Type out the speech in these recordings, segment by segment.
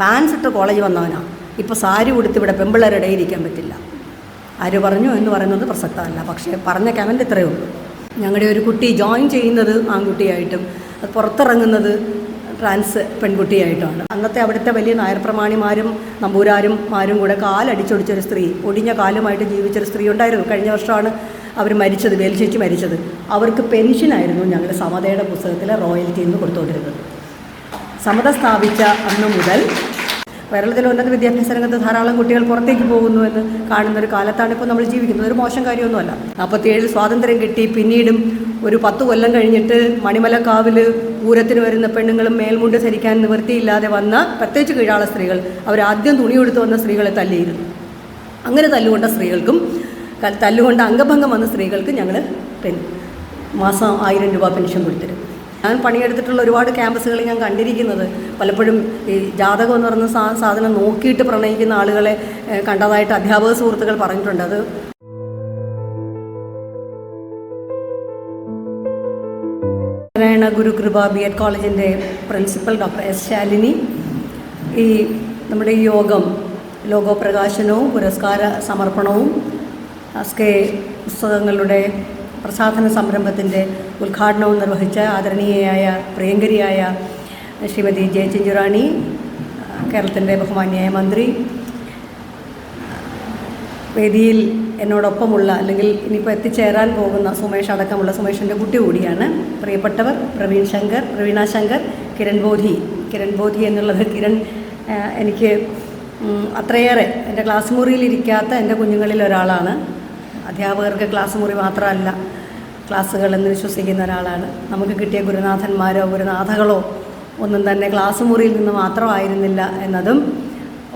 Pants ഇട്ട് college വന്നവനാണ് ഇപ്പോൾ സാരി ഉടുത്ത് ഇവിടെ പെമ്പിള്ളേരുടെ ഇരിക്കാൻ പറ്റില്ല. ആര് പറഞ്ഞു എന്ന് പറയുന്നത് പ്രസക്തമല്ല. പക്ഷേ പറഞ്ഞ കമന്റ് ഇത്രയേ ഉള്ളൂ. ഞങ്ങളുടെ ഒരു കുട്ടി ജോയിൻ ചെയ്യുന്നത് ആൺകുട്ടിയായിട്ടും അത് പുറത്തിറങ്ങുന്നത് ട്രാൻസ് പെൺകുട്ടിയായിട്ടാണ്. അന്നത്തെ അവിടുത്തെ വലിയ നായർ പ്രമാണിമാരും നമ്പൂരാരും മാരും കൂടെ കാലടിച്ചൊടിച്ചൊരു സ്ത്രീ ഒടിഞ്ഞ കാലുമായിട്ട് ജീവിച്ചൊരു സ്ത്രീ ഉണ്ടായിരുന്നു. കഴിഞ്ഞ വർഷമാണ് അവർ മരിച്ചത് വേൽച്ചേച്ചി മരിച്ചത്. അവർക്ക് പെൻഷനായിരുന്നു ഞങ്ങൾ സമതയുടെ പുസ്തകത്തിലെ റോയൽറ്റി എന്ന് കൊടുത്തുകൊണ്ടിരുന്നത് സമത സ്ഥാപിച്ച അന്ന് മുതൽ കേരളത്തിലെ ഉന്നത വിദ്യാഭ്യാസ രംഗത്ത് ധാരാളം കുട്ടികൾ പുറത്തേക്ക് പോകുന്നു എന്ന് കാണുന്ന ഒരു കാലത്താണ് ഇപ്പോൾ നമ്മൾ ജീവിക്കുന്നത്. ഒരു മോശം കാര്യമൊന്നുമല്ല. നാൽപ്പത്തിയേഴിൽ സ്വാതന്ത്ര്യം കിട്ടി. പിന്നീടും ഒരു പത്ത് കൊല്ലം കഴിഞ്ഞിട്ട് മണിമലക്കാവിൽ പൂരത്തിന് വരുന്ന പെണ്ണുങ്ങളും മേൽമുണ്ട് ധരിക്കാൻ നിവൃത്തിയില്ലാതെ വന്ന പ്രത്യേകിച്ച് കീഴാള സ്ത്രീകൾ അവരാദ്യം തുണി കൊടുത്തു വന്ന സ്ത്രീകളെ തല്ലിയിരുന്നു. അങ്ങനെ തല്ലുകൊണ്ട സ്ത്രീകൾക്കും തല്ലുകൊണ്ട അംഗഭംഗം വന്ന സ്ത്രീകൾക്ക് ഞങ്ങൾ പെൻ മാസം ആയിരം രൂപ പെൻഷൻ കൊടുത്തിരുന്നു. ഞാൻ പണിയെടുത്തിട്ടുള്ള ഒരുപാട് ക്യാമ്പസുകളിൽ ഞാൻ കണ്ടിരിക്കുന്നത്. പലപ്പോഴും ഈ ജാതകം എന്ന് പറയുന്ന സാ സാധനം നോക്കിയിട്ട് പ്രണയിക്കുന്ന ആളുകളെ കണ്ടതായിട്ട് അധ്യാപക സുഹൃത്തുക്കൾ പറഞ്ഞിട്ടുണ്ട്. അത് നാരായണ ഗുരുകൃപ ബി എഡ് കോളേജിന്റെ പ്രിൻസിപ്പൽ ഡോക്ടർ എസ് ശാലിനി. ഈ നമ്മുടെ ഈ യോഗം ലോകോപ്രകാശനവും പുരസ്കാര സമർപ്പണവും അസ്കെ പുസ്തകങ്ങളുടെ പ്രസാധന സംരംഭത്തിന്റെ ഉദ്ഘാടനവും നിർവഹിച്ച ആദരണീയയായ പ്രിയങ്കരിയായ ശ്രീമതി ജയചിഞ്ചുറാണി കേരളത്തിന്റെ ബഹുമാന്യായ മന്ത്രി. വേദിയിൽ എന്നോടൊപ്പമുള്ള അല്ലെങ്കിൽ ഇനിയിപ്പോൾ എത്തിച്ചേരാൻ പോകുന്ന സുമേഷ് അടക്കമുള്ള സുമേഷിന്റെ കുട്ടി കൂടിയാണ്. പ്രിയപ്പെട്ടവർ പ്രവീൺ ശങ്കർ പ്രവീണ ശങ്കർ കിരൺ ബോധി. കിരൺ ബോധി എന്നുള്ളത് കിരൺ എനിക്ക് അത്രയേറെ എന്റെ ക്ലാസ് മുറിയിൽ ഇരിക്കാത്ത എന്റെ കുഞ്ഞുങ്ങളിൽ ഒരാളാണ്. അധ്യാപകർക്ക് ക്ലാസ് മുറി മാത്രമല്ല ക്ലാസ്സുകൾ എന്ന് വിശ്വസിക്കുന്ന ഒരാളാണ്. നമുക്ക് കിട്ടിയ ഗുരുനാഥന്മാരോ ഗുരുനാഥകളോ ഒന്നും തന്നെ ക്ലാസ് മുറിയിൽ നിന്ന് മാത്രമായിരുന്നില്ല എന്നതും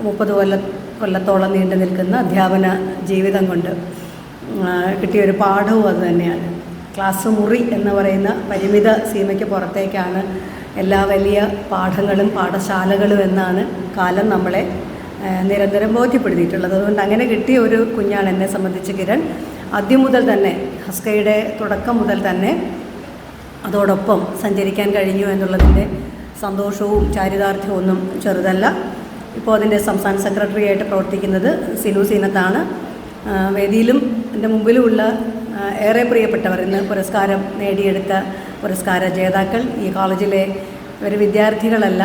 മുപ്പത് കൊല്ല കൊല്ലത്തോളം നീണ്ടു നിൽക്കുന്ന അധ്യാപന ജീവിതം കൊണ്ട് കിട്ടിയ ഒരു പാഠവും അത് തന്നെയാണ്. ക്ലാസ് മുറി എന്ന് പറയുന്ന പരിമിത സീമയ്ക്ക് പുറത്തേക്കാണ് എല്ലാ വലിയ പാഠങ്ങളും പാഠശാലകളും എന്നാണ് കാലം നമ്മളെ നിരന്തരം ബോധ്യപ്പെടുത്തിയിട്ടുള്ളത്. അതുകൊണ്ട് അങ്ങനെ കിട്ടിയ ഒരു കുഞ്ഞാണ് എന്നെ സംബന്ധിച്ച് കിരൺ. ആദ്യം മുതൽ തന്നെ ഹസ്കയുടെ തുടക്കം മുതൽ തന്നെ അതോടൊപ്പം സഞ്ചരിക്കാൻ കഴിഞ്ഞു എന്നുള്ളതിന്റെ സന്തോഷവും ചാരിതാർത്ഥ്യവും ഒന്നും ചെറുതല്ല. ഇപ്പോൾ അതിന്റെ സംസ്ഥാന സെക്രട്ടറി ആയിട്ട് പ്രവർത്തിക്കുന്നത് സിനു സീനത്താണ്. വേദിയിലും എന്റെ മുമ്പിലുമുള്ള ഏറെ പ്രിയപ്പെട്ടവർ ഇന്ന് പുരസ്കാരം നേടിയെടുത്ത പുരസ്കാര ജേതാക്കൾ ഈ കോളേജിലെ ഒരു വിദ്യാർത്ഥികളല്ല.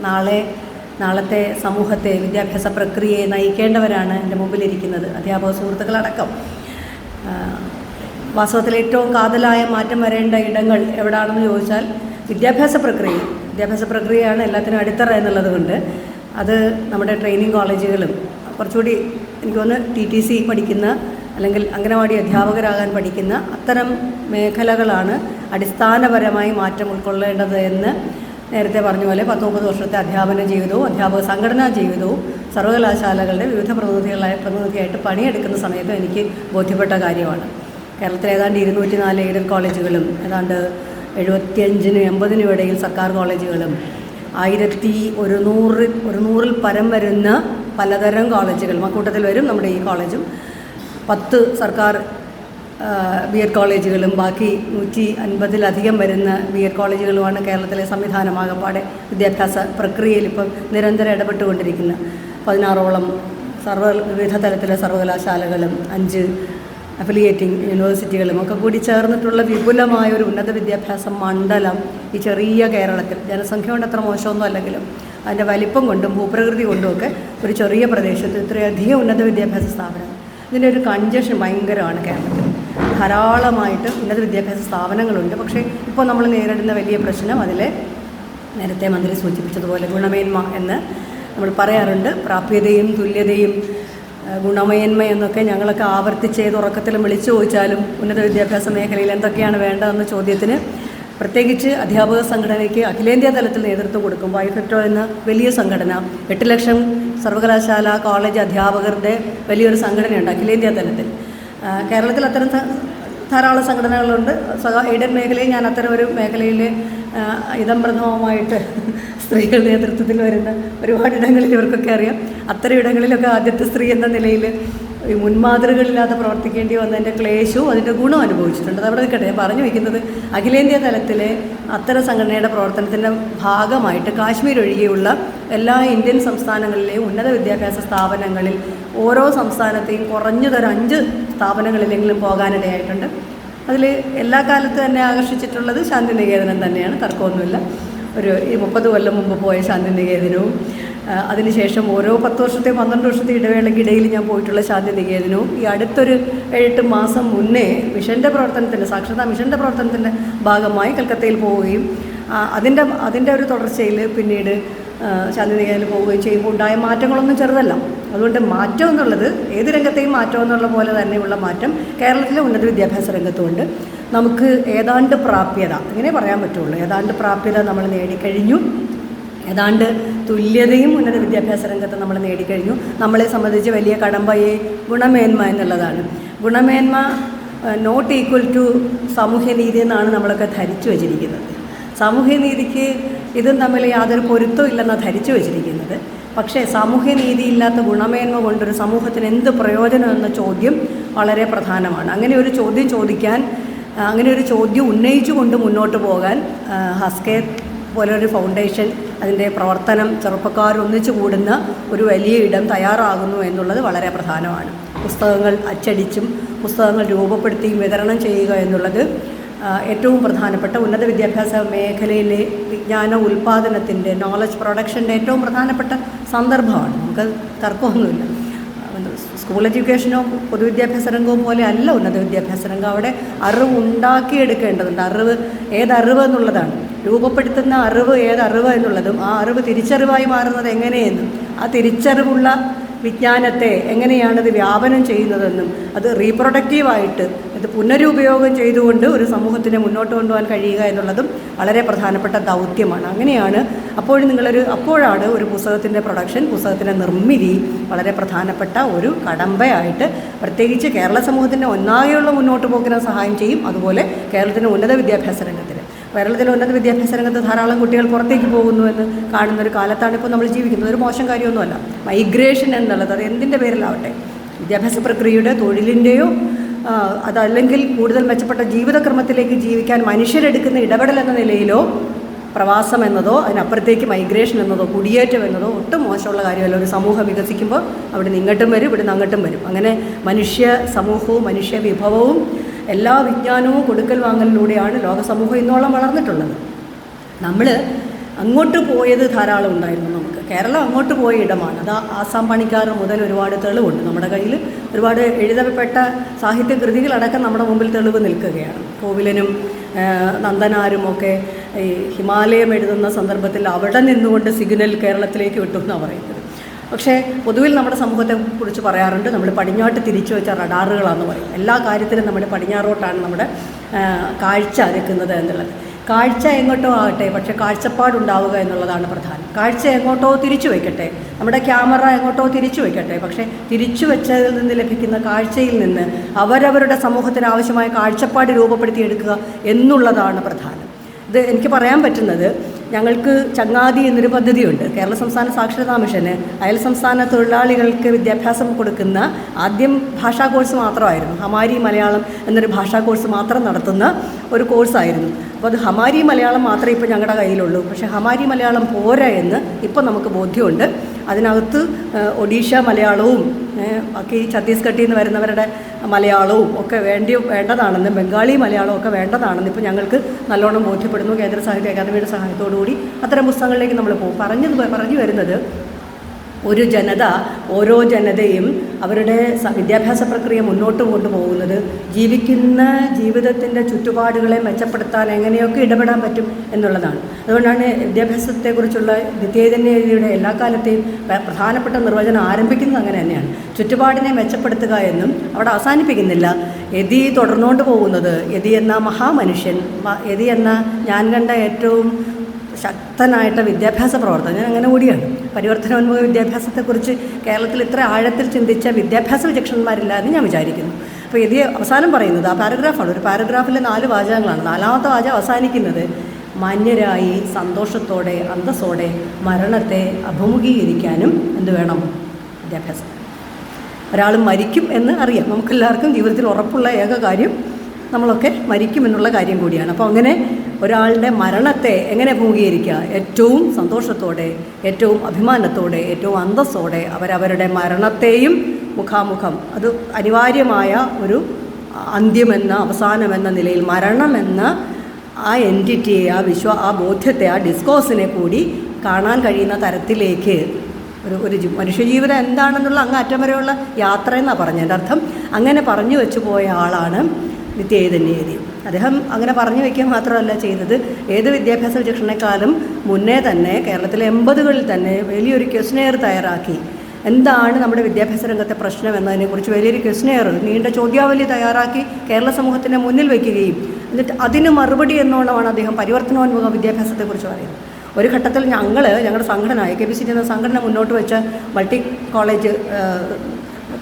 നാളെ നാളത്തെ സമൂഹത്തെ വിദ്യാഭ്യാസ പ്രക്രിയയെ നയിക്കേണ്ടവരാണ് എന്റെ മുമ്പിലിരിക്കുന്നത്. അധ്യാപക സുഹൃത്തുക്കളടക്കം. വാസ്തവത്തിൽ ഏറ്റവും കാതലായ മാറ്റം വരേണ്ട ഇടങ്ങൾ എവിടാണെന്ന് ചോദിച്ചാൽ വിദ്യാഭ്യാസ പ്രക്രിയ. വിദ്യാഭ്യാസ പ്രക്രിയയാണ് എല്ലാത്തിനും അടിത്തറ എന്നുള്ളത് കൊണ്ട് അത് നമ്മുടെ ട്രെയിനിങ് കോളേജുകളും കുറച്ചുകൂടി എനിക്ക് തോന്നുന്നു ടി ടി സി പഠിക്കുന്ന അല്ലെങ്കിൽ അംഗനവാടി അധ്യാപകരാകാൻ പഠിക്കുന്ന അത്തരം മേഖലകളാണ് അടിസ്ഥാനപരമായി മാറ്റം ഉൾക്കൊള്ളേണ്ടത് എന്ന് നേരത്തെ പറഞ്ഞ പോലെ പത്ത് മുപ്പത് വർഷത്തെ അധ്യാപന ജീവിതവും അധ്യാപക സംഘടനാ ജീവിതവും സർവകലാശാലകളുടെ വിവിധ പ്രതിനിധികളായ പ്രതിനിധിയായിട്ട് പണിയെടുക്കുന്ന സമയത്ത് എനിക്ക് ബോധ്യപ്പെട്ട കാര്യമാണ്. കേരളത്തിലെ ഏതാണ്ട് ഇരുന്നൂറ്റി നാല് എയ്ഡഡ് കോളേജുകളും ഏതാണ്ട് എഴുപത്തിയഞ്ചിനും എൺപതിനും ഇടയിൽ സർക്കാർ കോളേജുകളും ആയിരത്തി ഒരുന്നൂറ് ഒരുന്നൂറിൽ ഒരു നൂറിൽ പരം വരുന്ന പലതരം കോളേജുകളും അക്കൂട്ടത്തിൽ വരും നമ്മുടെ ഈ കോളേജും. പത്ത് സർക്കാർ ബി എഡ് കോളേജുകളും ബാക്കി നൂറ്റി അൻപതിലധികം വരുന്ന ബി എഡ് കോളേജുകളുമാണ് കേരളത്തിലെ സംവിധാനമാകപ്പാടെ വിദ്യാഭ്യാസ പ്രക്രിയയിൽ ഇപ്പം നിരന്തരം ഇടപെട്ടുകൊണ്ടിരിക്കുന്നത് പതിനാറോളം സർവ വിവിധ തലത്തിലെ സർവകലാശാലകളും അഞ്ച് അഫിലിയേറ്റിംഗ് യൂണിവേഴ്സിറ്റികളും ഒക്കെ കൂടി ചേർന്നിട്ടുള്ള വിപുലമായ ഒരു ഉന്നത വിദ്യാഭ്യാസ മണ്ഡലം ഈ ചെറിയ കേരളത്തിൽ. ജനസംഖ്യ കൊണ്ട് അത്ര മോശമൊന്നും അല്ലെങ്കിലും അതിന്റെ വലിപ്പം കൊണ്ടും ഭൂപ്രകൃതി കൊണ്ടുമൊക്കെ ഒരു ചെറിയ പ്രദേശത്ത് ഇത്രയധികം ഉന്നത വിദ്യാഭ്യാസ സ്ഥാപനം. ഇതിന്റെ ഒരു കൺജഷൻ ഭയങ്കരമാണ് കേരളത്തിൽ. ധാരാളമായിട്ട് ഉന്നത വിദ്യാഭ്യാസ സ്ഥാപനങ്ങളുണ്ട്. പക്ഷേ ഇപ്പോൾ നമ്മൾ നേരിടുന്ന വലിയ പ്രശ്നം അതിലെ നേരത്തെ മന്ത്രി സൂചിപ്പിച്ചതുപോലെ ഗുണമേന്മ എന്ന് നമ്മൾ പറയാറുണ്ട്. പ്രാപ്യതയും തുല്യതയും ഗുണമേന്മ എന്നൊക്കെ ഞങ്ങളൊക്കെ ആവർത്തിച്ച് ഏത് ഉറക്കത്തിലും വിളിച്ചു ചോദിച്ചാലും ഉന്നത വിദ്യാഭ്യാസ മേഖലയിൽ എന്തൊക്കെയാണ് വേണ്ടതെന്ന ചോദ്യത്തിന് പ്രത്യേകിച്ച് അധ്യാപക സംഘടനയ്ക്ക് അഖിലേന്ത്യാ തലത്തിൽ നേതൃത്വം കൊടുക്കും വൈഫെറ്റോ എന്ന വലിയ സംഘടന എട്ട് ലക്ഷം സർവകലാശാല കോളേജ് അധ്യാപകരുടെ വലിയൊരു സംഘടനയുണ്ട് അഖിലേന്ത്യാ തലത്തിൽ. കേരളത്തിൽ അത്തരം ധാരാളം സംഘടനകളുണ്ട്. എയ്ഡഡ് മേഖലയിൽ ഞാൻ അത്തരം ഒരു മേഖലയിൽ ഇതം പ്രഥമമായിട്ട് സ്ത്രീകൾ നേതൃത്വത്തിൽ വരുന്ന ഒരുപാട് ഇടങ്ങളിൽ ഇവർക്കൊക്കെ അറിയാം. അത്തരം ഇടങ്ങളിലൊക്കെ ആദ്യത്തെ സ്ത്രീ എന്ന നിലയിൽ ഈ മുൻമാതൃകളില്ലാതെ പ്രവർത്തിക്കേണ്ടി വന്നതിന്റെ ക്ലേശവും അതിന്റെ ഗുണവും അനുഭവിച്ചിട്ടുണ്ട്. അതവിടെ നിൽക്കട്ടെ ഞാൻ പറഞ്ഞു വയ്ക്കുന്നത് അഖിലേന്ത്യാ തലത്തിലെ അത്തരം സംഘടനയുടെ പ്രവർത്തനത്തിന്റെ ഭാഗമായിട്ട് കാശ്മീർ ഒഴികെയുള്ള എല്ലാ ഇന്ത്യൻ സംസ്ഥാനങ്ങളിലെയും ഉന്നത വിദ്യാഭ്യാസ സ്ഥാപനങ്ങളിൽ ഓരോ സംസ്ഥാനത്തെയും കുറഞ്ഞതൊരു അഞ്ച് സ്ഥാപനങ്ങളിലെങ്കിലും പോകാനിടയായിട്ടുണ്ട്. അതിൽ എല്ലാ കാലത്തും തന്നെ ആകർഷിച്ചിട്ടുള്ളത് ശാന്തിനികേതനം തന്നെയാണ്. തർക്കമൊന്നുമില്ല. ഒരു ഈ മുപ്പത് കൊല്ലം മുമ്പ് പോയ ശാന്തിനികേതനവും അതിനുശേഷം ഓരോ പത്ത് വർഷത്തെ പന്ത്രണ്ട് വർഷത്തെ ഇടവേളയ്ക്കിടയിൽ ഞാൻ പോയിട്ടുള്ള ശാന്തിനികേതനവും ഈ അടുത്തൊരു എട്ട് മാസം മുന്നേ മിഷന്റെ പ്രവർത്തനത്തിന്റെ സാക്ഷരതാ മിഷന്റെ പ്രവർത്തനത്തിന്റെ ഭാഗമായി കൽക്കത്തയിൽ പോവുകയും അതിന്റെ അതിന്റെ ഒരു തുടർച്ചയിൽ പിന്നീട് ശാന്തിനികേതനിൽ പോവുകയും ചെയ്യുമ്പോൾ ഉണ്ടായ മാറ്റങ്ങളൊന്നും ചെറുതല്ല. അതുകൊണ്ട് മാറ്റം എന്നുള്ളത് ഏത് രംഗത്തെയും മാറ്റം എന്നുള്ള പോലെ തന്നെയുള്ള മാറ്റം കേരളത്തിലെ ഉന്നത വിദ്യാഭ്യാസ രംഗത്തുമുണ്ട് നമുക്ക് ഏതാണ്ട് പ്രാപ്യത അങ്ങനെ പറയാൻ പറ്റുള്ളൂ. ഏതാണ്ട് പ്രാപ്യത നമ്മൾ നേടിക്കഴിഞ്ഞു. ഏതാണ്ട് തുല്യതയും ഉന്നത വിദ്യാഭ്യാസ രംഗത്ത് നമ്മൾ നേടിക്കഴിഞ്ഞു. നമ്മളെ സംബന്ധിച്ച് വലിയ കടമ്പയെ ഗുണമേന്മ എന്നുള്ളതാണ്. ഗുണമേന്മ നോട്ട് ഈക്വൽ ടു സാമൂഹ്യനീതി എന്നാണ് നമ്മളൊക്കെ ധരിച്ചു വച്ചിരിക്കുന്നത്. സാമൂഹ്യനീതിക്ക് ഇതും തമ്മിൽ യാതൊരു പൊരുത്തവും ഇല്ലെന്നാണ് ധരിച്ചു വച്ചിരിക്കുന്നത്. പക്ഷേ സാമൂഹ്യനീതി ഇല്ലാത്ത ഗുണമേന്മ കൊണ്ടൊരു സമൂഹത്തിന് എന്ത് പ്രയോജനം എന്ന ചോദ്യം വളരെ പ്രധാനമാണ്. അങ്ങനെ ഒരു ചോദ്യം ചോദിക്കാൻ അങ്ങനെ ഒരു ചോദ്യം ഉന്നയിച്ചുകൊണ്ട് മുന്നോട്ട് പോകാൻ ഹസ്കെ പോലൊരു ഫൗണ്ടേഷൻ അതിന്റെ പ്രവർത്തനം ചെറുപ്പക്കാർ ഒന്നിച്ചു കൂടുന്ന ഒരു വലിയ ഇടം തയ്യാറാകുന്നു എന്നുള്ളത് വളരെ പ്രധാനമാണ്. പുസ്തകങ്ങൾ അച്ചടിച്ചും പുസ്തകങ്ങൾ രൂപപ്പെടുത്തിയും വിതരണം ചെയ്യുക എന്നുള്ളത് ഏറ്റവും പ്രധാനപ്പെട്ട ഉന്നത വിദ്യാഭ്യാസ മേഖലയിലെ വിജ്ഞാന ഉൽപ്പാദനത്തിന്റെ നോളജ് പ്രൊഡക്ഷന്റെ ഏറ്റവും പ്രധാനപ്പെട്ട സന്ദർഭമാണ്. നമുക്ക് തർക്കമൊന്നുമില്ല. സ്കൂൾ എഡ്യൂക്കേഷനോ പൊതുവിദ്യാഭ്യാസ രംഗവും പോലെ അല്ല ഉന്നത വിദ്യാഭ്യാസ രംഗം. അവിടെ അറിവ് ഉണ്ടാക്കിയെടുക്കേണ്ടതുണ്ട്. അറിവ് ഏതറിവ് എന്നുള്ളതാണ് രൂപപ്പെടുത്തുന്ന അറിവ് ഏതറിവ് എന്നുള്ളതും ആ അറിവ് തിരിച്ചറിവായി മാറുന്നത് എങ്ങനെയെന്നും ആ തിരിച്ചറിവുള്ള വിജ്ഞാനത്തെ എങ്ങനെയാണത് വ്യാപനം ചെയ്യുന്നതെന്നും അത് റീപ്രൊഡക്റ്റീവായിട്ട് അത് പുനരുപയോഗം ചെയ്തുകൊണ്ട് ഒരു സമൂഹത്തിനെ മുന്നോട്ട് കൊണ്ടുപോകാൻ കഴിയുക എന്നുള്ളതും വളരെ പ്രധാനപ്പെട്ട ദൗത്യമാണ്. അങ്ങനെയാണ് അപ്പോഴും നിങ്ങളൊരു അപ്പോഴാണ് ഒരു പുസ്തകത്തിന്റെ പ്രൊഡക്ഷൻ പുസ്തകത്തിന്റെ നിർമ്മിതി വളരെ പ്രധാനപ്പെട്ട ഒരു കടമ്പയായിട്ട് പ്രത്യേകിച്ച് കേരള സമൂഹത്തിന്റെ ഒന്നാകെയുള്ള മുന്നോട്ട് പോക്കിനെ സഹായം ചെയ്യും. അതുപോലെ കേരളത്തിന്റെ ഉന്നത വിദ്യാഭ്യാസ രംഗത്തിന് കേരളത്തിലെ ഉന്നത വിദ്യാഭ്യാസ രംഗത്ത് ധാരാളം കുട്ടികൾ പുറത്തേക്ക് പോകുന്നു എന്ന് കാണുന്ന ഒരു കാലത്താണ് ഇപ്പോൾ നമ്മൾ ജീവിക്കുന്നത്. ഒരു മോശം കാര്യമൊന്നുമല്ല. മൈഗ്രേഷൻ എന്നുള്ളത് അത് എന്തിന്റെ പേരിലാവട്ടെ? വിദ്യാഭ്യാസ പ്രക്രിയയുടെ തൊഴിലിന്റെയോ അതല്ലെങ്കിൽ കൂടുതൽ മെച്ചപ്പെട്ട ജീവിതക്രമത്തിലേക്ക് ജീവിക്കാൻ മനുഷ്യരെടുക്കുന്ന ഇടപെടൽ എന്ന നിലയിലോ പ്രവാസം എന്നതോ അതിനപ്പുറത്തേക്ക് മൈഗ്രേഷൻ എന്നതോ കുടിയേറ്റം എന്നതോ ഒട്ടും മോശമുള്ള കാര്യമല്ല. ഒരു സമൂഹം വികസിക്കുമ്പോൾ അവിടെ നിന്ന് ഇങ്ങോട്ടും വരും ഇവിടെ നിന്ന് അങ്ങോട്ടും വരും. അങ്ങനെ മനുഷ്യ സമൂഹവും മനുഷ്യ വിഭവവും എല്ലാ വിജ്ഞാനവും കൊടുക്കൽ വാങ്ങലിലൂടെയാണ് ലോക സമൂഹം ഇന്നോളം വളർന്നിട്ടുള്ളത്. നമ്മൾ അങ്ങോട്ട് പോയത് ധാരാളം ഉണ്ടായിരുന്നു നമുക്ക്. കേരളം അങ്ങോട്ട് പോയ ഇടമാണ്. അത് ആസാം പണിക്കാർ മുതൽ ഒരുപാട് തെളിവുണ്ട്. നമ്മുടെ കയ്യിൽ ഒരുപാട് എഴുതപ്പെട്ട സാഹിത്യ കൃതികളടക്കം നമ്മുടെ മുമ്പിൽ തെളിവ് നിൽക്കുകയാണ്. കോവിലനും നന്ദനാരും ഒക്കെ ഈ ഹിമാലയം എഴുതുന്ന സന്ദർഭത്തിൽ അവിടെ നിന്നുകൊണ്ട് സിഗ്നൽ കേരളത്തിലേക്ക് വിട്ടു എന്നാണ് പറയുന്നത്. പക്ഷേ പൊതുവിൽ നമ്മുടെ സമൂഹത്തെ കുറിച്ച് പറയാറുണ്ട് നമ്മൾ പടിഞ്ഞാട്ട് തിരിച്ചു വെച്ച റഡാറുകളാണെന്ന് പറയും. എല്ലാ കാര്യത്തിലും നമ്മുടെ പടിഞ്ഞാറോട്ടാണ് നമ്മുടെ കാഴ്ച നിൽക്കുന്നത് എന്നുള്ളത്. കാഴ്ച എങ്ങോട്ടോ ആകട്ടെ പക്ഷേ കാഴ്ചപ്പാടുണ്ടാവുക എന്നുള്ളതാണ് പ്രധാനം. കാഴ്ച എങ്ങോട്ടോ തിരിച്ചു വയ്ക്കട്ടെ നമ്മുടെ ക്യാമറ എങ്ങോട്ടോ തിരിച്ചു വയ്ക്കട്ടെ പക്ഷേ തിരിച്ചു വെച്ചതിൽ നിന്ന് ലഭിക്കുന്ന കാഴ്ചയിൽ നിന്ന് അവരവരുടെ സമൂഹത്തിന് ആവശ്യമായ കാഴ്ചപ്പാട് രൂപപ്പെടുത്തിയെടുക്കുക എന്നുള്ളതാണ് പ്രധാനം. ഇത് എനിക്ക് പറയാൻ പറ്റുന്നത് ഞങ്ങൾക്ക് ചങ്ങാതി എന്നൊരു പദ്ധതിയുണ്ട്. കേരള സംസ്ഥാന സാക്ഷരതാ മിഷന് അയൽ സംസ്ഥാന തൊഴിലാളികൾക്ക് വിദ്യാഭ്യാസം കൊടുക്കുന്ന ആദ്യം ഭാഷാ കോഴ്സ് മാത്രമായിരുന്നു. ഹമാരി മലയാളം എന്നൊരു ഭാഷാ കോഴ്സ് മാത്രം നടത്തുന്ന ഒരു കോഴ്സായിരുന്നു. അപ്പോൾ അത് ഹമാരി മലയാളം മാത്രമേ ഇപ്പോൾ ഞങ്ങളുടെ കയ്യിലുള്ളൂ. പക്ഷേ ഹമാരി മലയാളം പോരാ എന്ന് ഇപ്പോൾ നമുക്ക് ബോധ്യമുണ്ട്. അതിനകത്ത് ഒഡീഷ മലയാളവും ബാക്കി ഛത്തീസ്ഗഡിൽ നിന്ന് വരുന്നവരുടെ മലയാളവും ഒക്കെ വേണ്ടി വേണ്ടതാണെന്ന് ബംഗാളി മലയാളവും ഒക്കെ വേണ്ടതാണെന്ന് ഇപ്പോൾ ഞങ്ങൾക്ക് നല്ലോണം ബോധ്യപ്പെടുന്നു കേന്ദ്ര സാഹിത്യ അക്കാദമിയുടെ സഹായത്തോടു കൂടി അത്തരം പുസ്തകങ്ങളിലേക്ക് നമ്മൾ പോകും. പറഞ്ഞത് പറഞ്ഞു വരുന്നത് ഒരു ജനത ഓരോ ജനതയും അവരുടെ വിദ്യാഭ്യാസ പ്രക്രിയ മുന്നോട്ട് കൊണ്ടുപോകുന്നത് ജീവിക്കുന്ന ജീവിതത്തിന്റെ ചുറ്റുപാടുകളെ മെച്ചപ്പെടുത്താൻ എങ്ങനെയൊക്കെ ഇടപെടാൻ പറ്റും എന്നുള്ളതാണ്. അതുകൊണ്ടാണ് വിദ്യാഭ്യാസത്തെക്കുറിച്ചുള്ള നിത്യേതന്യതയുടെ എല്ലാ കാലത്തെയും പ്രധാനപ്പെട്ട നിർവചനം ആരംഭിക്കുന്നത് അങ്ങനെ തന്നെയാണ്. ചുറ്റുപാടിനെ മെച്ചപ്പെടുത്തുക എന്നും അവിടെ അവസാനിപ്പിക്കുന്നില്ല. യതി തുടർന്നുകൊണ്ട് പോകുന്നത് യതി എന്ന മഹാമനുഷ്യൻ യതി എന്ന ഞാൻ കണ്ട ഏറ്റവും ശക്തനായിട്ട് വിദ്യാഭ്യാസ പ്രവർത്തനം ഞാൻ അങ്ങനെ കൂടിയാണ് പരിവർത്തനോന്മുഖ വിദ്യാഭ്യാസത്തെക്കുറിച്ച് കേരളത്തിൽ ഇത്ര ആഴത്തിൽ ചിന്തിച്ച വിദ്യാഭ്യാസ വിചക്ഷണന്മാരില്ല എന്ന് ഞാൻ വിചാരിക്കുന്നു. അപ്പോൾ ഇത് അവസാനം പറയുന്നത് ആ പാരഗ്രാഫാണ്. ഒരു പാരഗ്രാഫിലെ നാല് വാചകങ്ങളാണ്. നാലാമത്തെ വാചകം അവസാനിക്കുന്നത് മാന്യരായി സന്തോഷത്തോടെ അന്തസ്സോടെ മരണത്തെ അഭിമുഖീകരിക്കാനും എന്ത് വേണം? വിദ്യാഭ്യാസം. ഒരാൾ മരിക്കും എന്ന് അറിയാം. നമുക്കെല്ലാവർക്കും ജീവിതത്തിൽ ഉറപ്പുള്ള ഏക കാര്യം നമ്മളൊക്കെ മരിക്കുമെന്നുള്ള കാര്യം കൂടിയാണ്. അപ്പോൾ അങ്ങനെ ഒരാളുടെ മരണത്തെ എങ്ങനെ അഭിമുഖീകരിക്കുക? ഏറ്റവും സന്തോഷത്തോടെ ഏറ്റവും അഭിമാനത്തോടെ ഏറ്റവും അന്തസ്സോടെ അവരവരുടെ മരണത്തെയും മുഖാമുഖം. അത് അനിവാര്യമായ ഒരു അന്ത്യമെന്ന അവസാനമെന്ന നിലയിൽ മരണമെന്ന ആ എന്റിറ്റിയെ ആ വിശ്വ ആ ബോധ്യത്തെ ആ ഡിസ്കോസിനെ കൂടി കാണാൻ കഴിയുന്ന തരത്തിലേക്ക് ഒരു ഒരു മനുഷ്യജീവിതം എന്താണെന്നുള്ള അങ്ങ് അറ്റം വരെയുള്ള യാത്ര എന്നാണ് പറഞ്ഞത്. അർത്ഥം അങ്ങനെ പറഞ്ഞു വെച്ചു പോയ ആളാണ് നിത്യചൈതന്യേതി അദ്ദേഹം അങ്ങനെ പറഞ്ഞു വയ്ക്കുക മാത്രമല്ല ചെയ്തത് ഏത് വിദ്യാഭ്യാസ വിചക്ഷണേക്കാളും മുന്നേ തന്നെ കേരളത്തിലെ എൺപതുകളിൽ തന്നെ വലിയൊരു ക്വസ്നെയർ തയ്യാറാക്കി. എന്താണ് നമ്മുടെ വിദ്യാഭ്യാസ രംഗത്തെ പ്രശ്നം എന്നതിനെക്കുറിച്ച് വലിയൊരു ക്വസ്നെയർ നീണ്ട ചോദ്യാവലി തയ്യാറാക്കി കേരള സമൂഹത്തിന്റെ മുന്നിൽ വയ്ക്കുകയും എന്നിട്ട് അതിന് മറുപടി എന്നോണമാണ് അദ്ദേഹം പരിവർത്തനോന്മുഖ വിദ്യാഭ്യാസത്തെക്കുറിച്ച് പറയുന്നത്. ഒരു ഘട്ടത്തിൽ ഞങ്ങൾ ഞങ്ങളുടെ സംഘടന എ കെ പി സി എന്ന സംഘടന മുന്നോട്ട് വെച്ച multi college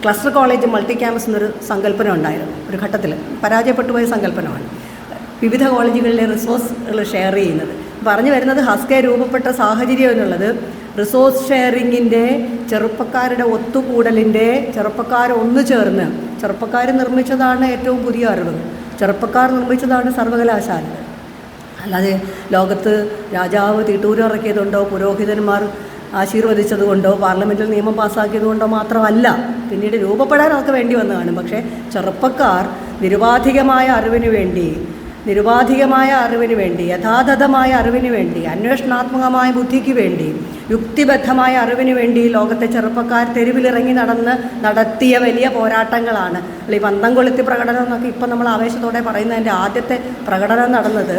cluster college multi campus എന്നൊരു സങ്കല്പന ഉണ്ടായിരുന്നു. ഒരു ഘട്ടത്തിൽ പരാജയപ്പെട്ടു പോയ സങ്കല്പനമാണ്. വിവിധ കോളേജുകളിലെ റിസോഴ്സുകൾ ഷെയർ ചെയ്യുന്നത്. പറഞ്ഞു വരുന്നത് ഹസ്കെ രൂപപ്പെട്ട സാഹചര്യം എന്നുള്ളത് റിസോഴ്സ് ഷെയറിങ്ങിന്റെ ചെറുപ്പക്കാരുടെ ഒത്തുകൂടലിന്റെ ചെറുപ്പക്കാർ ഒന്നു ചേർന്ന് ചെറുപ്പക്കാർ നിർമ്മിച്ചതാണ് ഏറ്റവും പുതിയ അറിവ്. ചെറുപ്പക്കാർ നിർമ്മിച്ചതാണ് സർവകലാശാലകൾ അല്ലാതെ ലോകത്ത് രാജാവ് തീട്ടൂരിറക്കിയതുണ്ടോ പുരോഹിതന്മാർ ആശീർവദിച്ചതുകൊണ്ടോ പാർലമെന്റിൽ നിയമം പാസ്സാക്കിയതുകൊണ്ടോ മാത്രമല്ല പിന്നീട് രൂപപ്പെടാൻ അതൊക്കെ വേണ്ടി വന്നതാണ്. പക്ഷേ ചെറുപ്പക്കാർ നിരുപാധികമായ അറിവിന് വേണ്ടി നിരുപാധികമായ അറിവിന് വേണ്ടി യഥാതഥമായ അറിവിന് വേണ്ടി അന്വേഷണാത്മകമായ ബുദ്ധിക്ക് വേണ്ടി യുക്തിബദ്ധമായ അറിവിന് വേണ്ടി ലോകത്തെ ചെറുപ്പക്കാർ തെരുവിലിറങ്ങി നടന്ന് നടത്തിയ വലിയ പോരാട്ടങ്ങളാണ്. ഈ പന്തം കൊളുത്തി പ്രകടനം എന്നൊക്കെ ഇപ്പം നമ്മൾ ആവേശത്തോടെ പറയുന്നതിന്റെ ആദ്യത്തെ പ്രകടനം നടന്നത്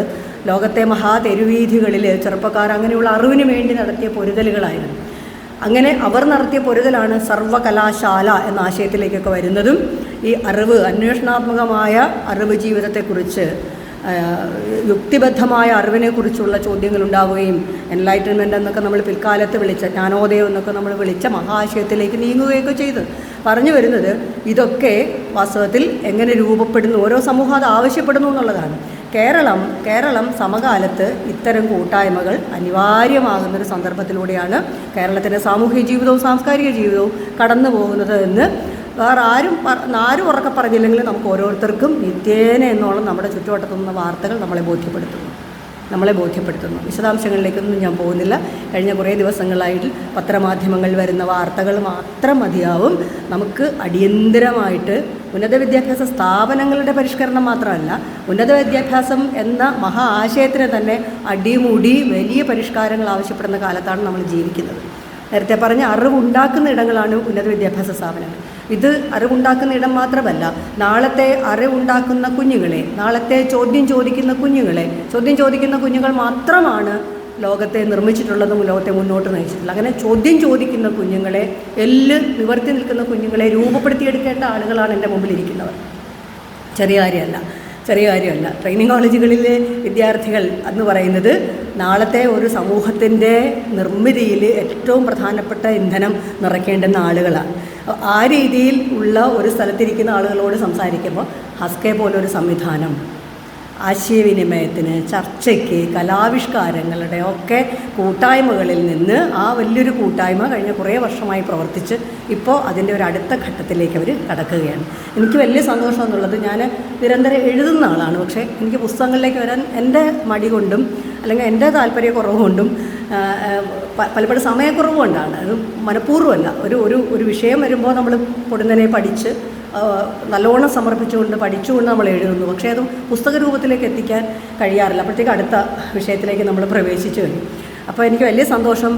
ലോകത്തെ മഹാതെരുവീഥികളിൽ ചെറുപ്പക്കാർ അങ്ങനെയുള്ള അറിവിന് വേണ്ടി നടത്തിയ പൊരുതലുകളായിരുന്നു. അങ്ങനെ അവർ നടത്തിയ പൊരുതലാണ് സർവകലാശാല എന്ന ആശയത്തിലേക്കൊക്കെ വരുന്നതും ഈ അറിവ് അന്വേഷണാത്മകമായ അറിവ് ജീവിതത്തെക്കുറിച്ച് യുക്തിബദ്ധമായ അറിവിനെക്കുറിച്ചുള്ള ചോദ്യങ്ങൾ ഉണ്ടാവുകയും എൻലൈറ്റൻമെന്റ് എന്നൊക്കെ നമ്മൾ പിൽക്കാലത്ത് വിളിച്ച ജ്ഞാനോദയം എന്നൊക്കെ നമ്മൾ വിളിച്ച മഹാശയത്തിലേക്ക് നീങ്ങുകയൊക്കെ ചെയ്തു. പറഞ്ഞു വരുന്നത് ഇതൊക്കെ വാസ്തവത്തിൽ എങ്ങനെ രൂപപ്പെടുന്നു ഓരോ സമൂഹം അത് ആവശ്യപ്പെടുന്നു എന്നുള്ളതാണ്. കേരളം കേരളം സമകാലത്ത് ഇത്തരം കൂട്ടായ്മകൾ അനിവാര്യമാകുന്നൊരു സന്ദർഭത്തിലൂടെയാണ് കേരളത്തിന്റെ സാമൂഹിക ജീവിതവും സാംസ്കാരിക ജീവിതവും കടന്നു പോകുന്നത് എന്ന് വേറെ ആരും ആരും ഉറക്കെ പറഞ്ഞില്ലെങ്കിൽ നമുക്ക് ഓരോരുത്തർക്കും നിത്യേന എന്നോളം നമ്മുടെ ചുറ്റുവട്ടത്തുനിന്ന് വാർത്തകൾ നമ്മളെ ബോധ്യപ്പെടുത്തുന്നു. നമ്മളെ ബോധ്യപ്പെടുത്തുന്നു. വിശദാംശങ്ങളിലേക്കൊന്നും ഞാൻ പോകുന്നില്ല. കഴിഞ്ഞ കുറേ ദിവസങ്ങളായിട്ട് പത്രമാധ്യമങ്ങളിൽ വരുന്ന വാർത്തകൾ മാത്രം മതിയാവും. നമുക്ക് അടിയന്തരമായിട്ട് ഉന്നത വിദ്യാഭ്യാസ സ്ഥാപനങ്ങളുടെ പരിഷ്കരണം മാത്രമല്ല ഉന്നത വിദ്യാഭ്യാസം എന്ന മഹാ ആശയത്തിന് തന്നെ അടിമുടി വലിയ പരിഷ്കാരങ്ങൾ ആവശ്യപ്പെടുന്ന കാലത്താണ് നമ്മൾ ജീവിക്കുന്നത്. നേരത്തെ പറഞ്ഞ അറിവുണ്ടാക്കുന്ന ഇടങ്ങളാണ് ഉന്നത വിദ്യാഭ്യാസ സ്ഥാപനങ്ങൾ. ഇത് അറിവുണ്ടാക്കുന്ന ഇടം മാത്രമല്ല നാളത്തെ അറിവുണ്ടാക്കുന്ന കുഞ്ഞുങ്ങളെ നാളത്തെ ചോദ്യം ചോദിക്കുന്ന കുഞ്ഞുങ്ങളെ ചോദ്യം ചോദിക്കുന്ന കുഞ്ഞുങ്ങൾ മാത്രമാണ് ലോകത്തെ നിർമ്മിച്ചിട്ടുള്ളതും ലോകത്തെ മുന്നോട്ട് നയിച്ചിട്ടുള്ളത്. അങ്ങനെ ചോദ്യം ചോദിക്കുന്ന കുഞ്ഞുങ്ങളെ എല്ല് നിവർത്തി നിൽക്കുന്ന കുഞ്ഞുങ്ങളെ രൂപപ്പെടുത്തിയെടുക്കേണ്ട ആളുകളാണ് എന്റെ മുമ്പിലിരിക്കുന്നവർ ചെറിയ കാര്യമല്ല. ചെറിയ കാര്യമല്ല. ട്രെയിനിങ് കോളേജുകളിലെ വിദ്യാർത്ഥികൾ എന്ന് പറയുന്നത് നാളത്തെ ഒരു സമൂഹത്തിന്റെ നിർമ്മിതിയിൽ ഏറ്റവും പ്രധാനപ്പെട്ട ഇന്ധനം നിറയ്ക്കേണ്ടുന്ന ആളുകളാണ്. ആ രീതിയിൽ ഉള്ള ഒരു സ്ഥലത്തിരിക്കുന്ന ആളുകളോട് സംസാരിക്കുമ്പോൾ ഹസ്കെ പോലൊരു സംവിധാനം ആശയവിനിമയത്തിന് ചർച്ചയ്ക്ക് കലാവിഷ്കാരങ്ങളുടെ ഒക്കെ കൂട്ടായ്മകളിൽ നിന്ന് ആ വലിയൊരു കൂട്ടായ്മ കഴിഞ്ഞ കുറേ വർഷമായി പ്രവർത്തിച്ച് ഇപ്പോൾ അതിന്റെ ഒരു അടുത്ത ഘട്ടത്തിലേക്ക് അവർ കടക്കുകയാണ്. എനിക്ക് വലിയ സന്തോഷം എന്നുള്ളത് ഞാൻ നിരന്തരം എഴുതുന്ന ആളാണ്. പക്ഷേ എനിക്ക് പുസ്തകങ്ങളിലേക്ക് വരാൻ എന്റെ മടി കൊണ്ടും അല്ലെങ്കിൽ എന്റെ താല്പര്യക്കുറവ് കൊണ്ടും പലപ്പോഴും സമയക്കുറവ് കൊണ്ടാണ്. അത് മനഃപൂർവമല്ല. ഒരു ഒരു ഒരു വിഷയം വരുമ്പോൾ നമ്മൾ പൊടുന്നനെ പഠിച്ച് നല്ലോണം സമർപ്പിച്ചുകൊണ്ട് പഠിച്ചുകൊണ്ട് നമ്മൾ എഴുതുന്നു. പക്ഷേ അത് പുസ്തക രൂപത്തിലേക്ക് എത്തിക്കാൻ കഴിയാറില്ല. അപ്പോഴത്തേക്ക് അടുത്ത വിഷയത്തിലേക്ക് നമ്മൾ പ്രവേശിച്ചു കഴിഞ്ഞു. അപ്പോൾ എനിക്ക് വലിയ സന്തോഷം.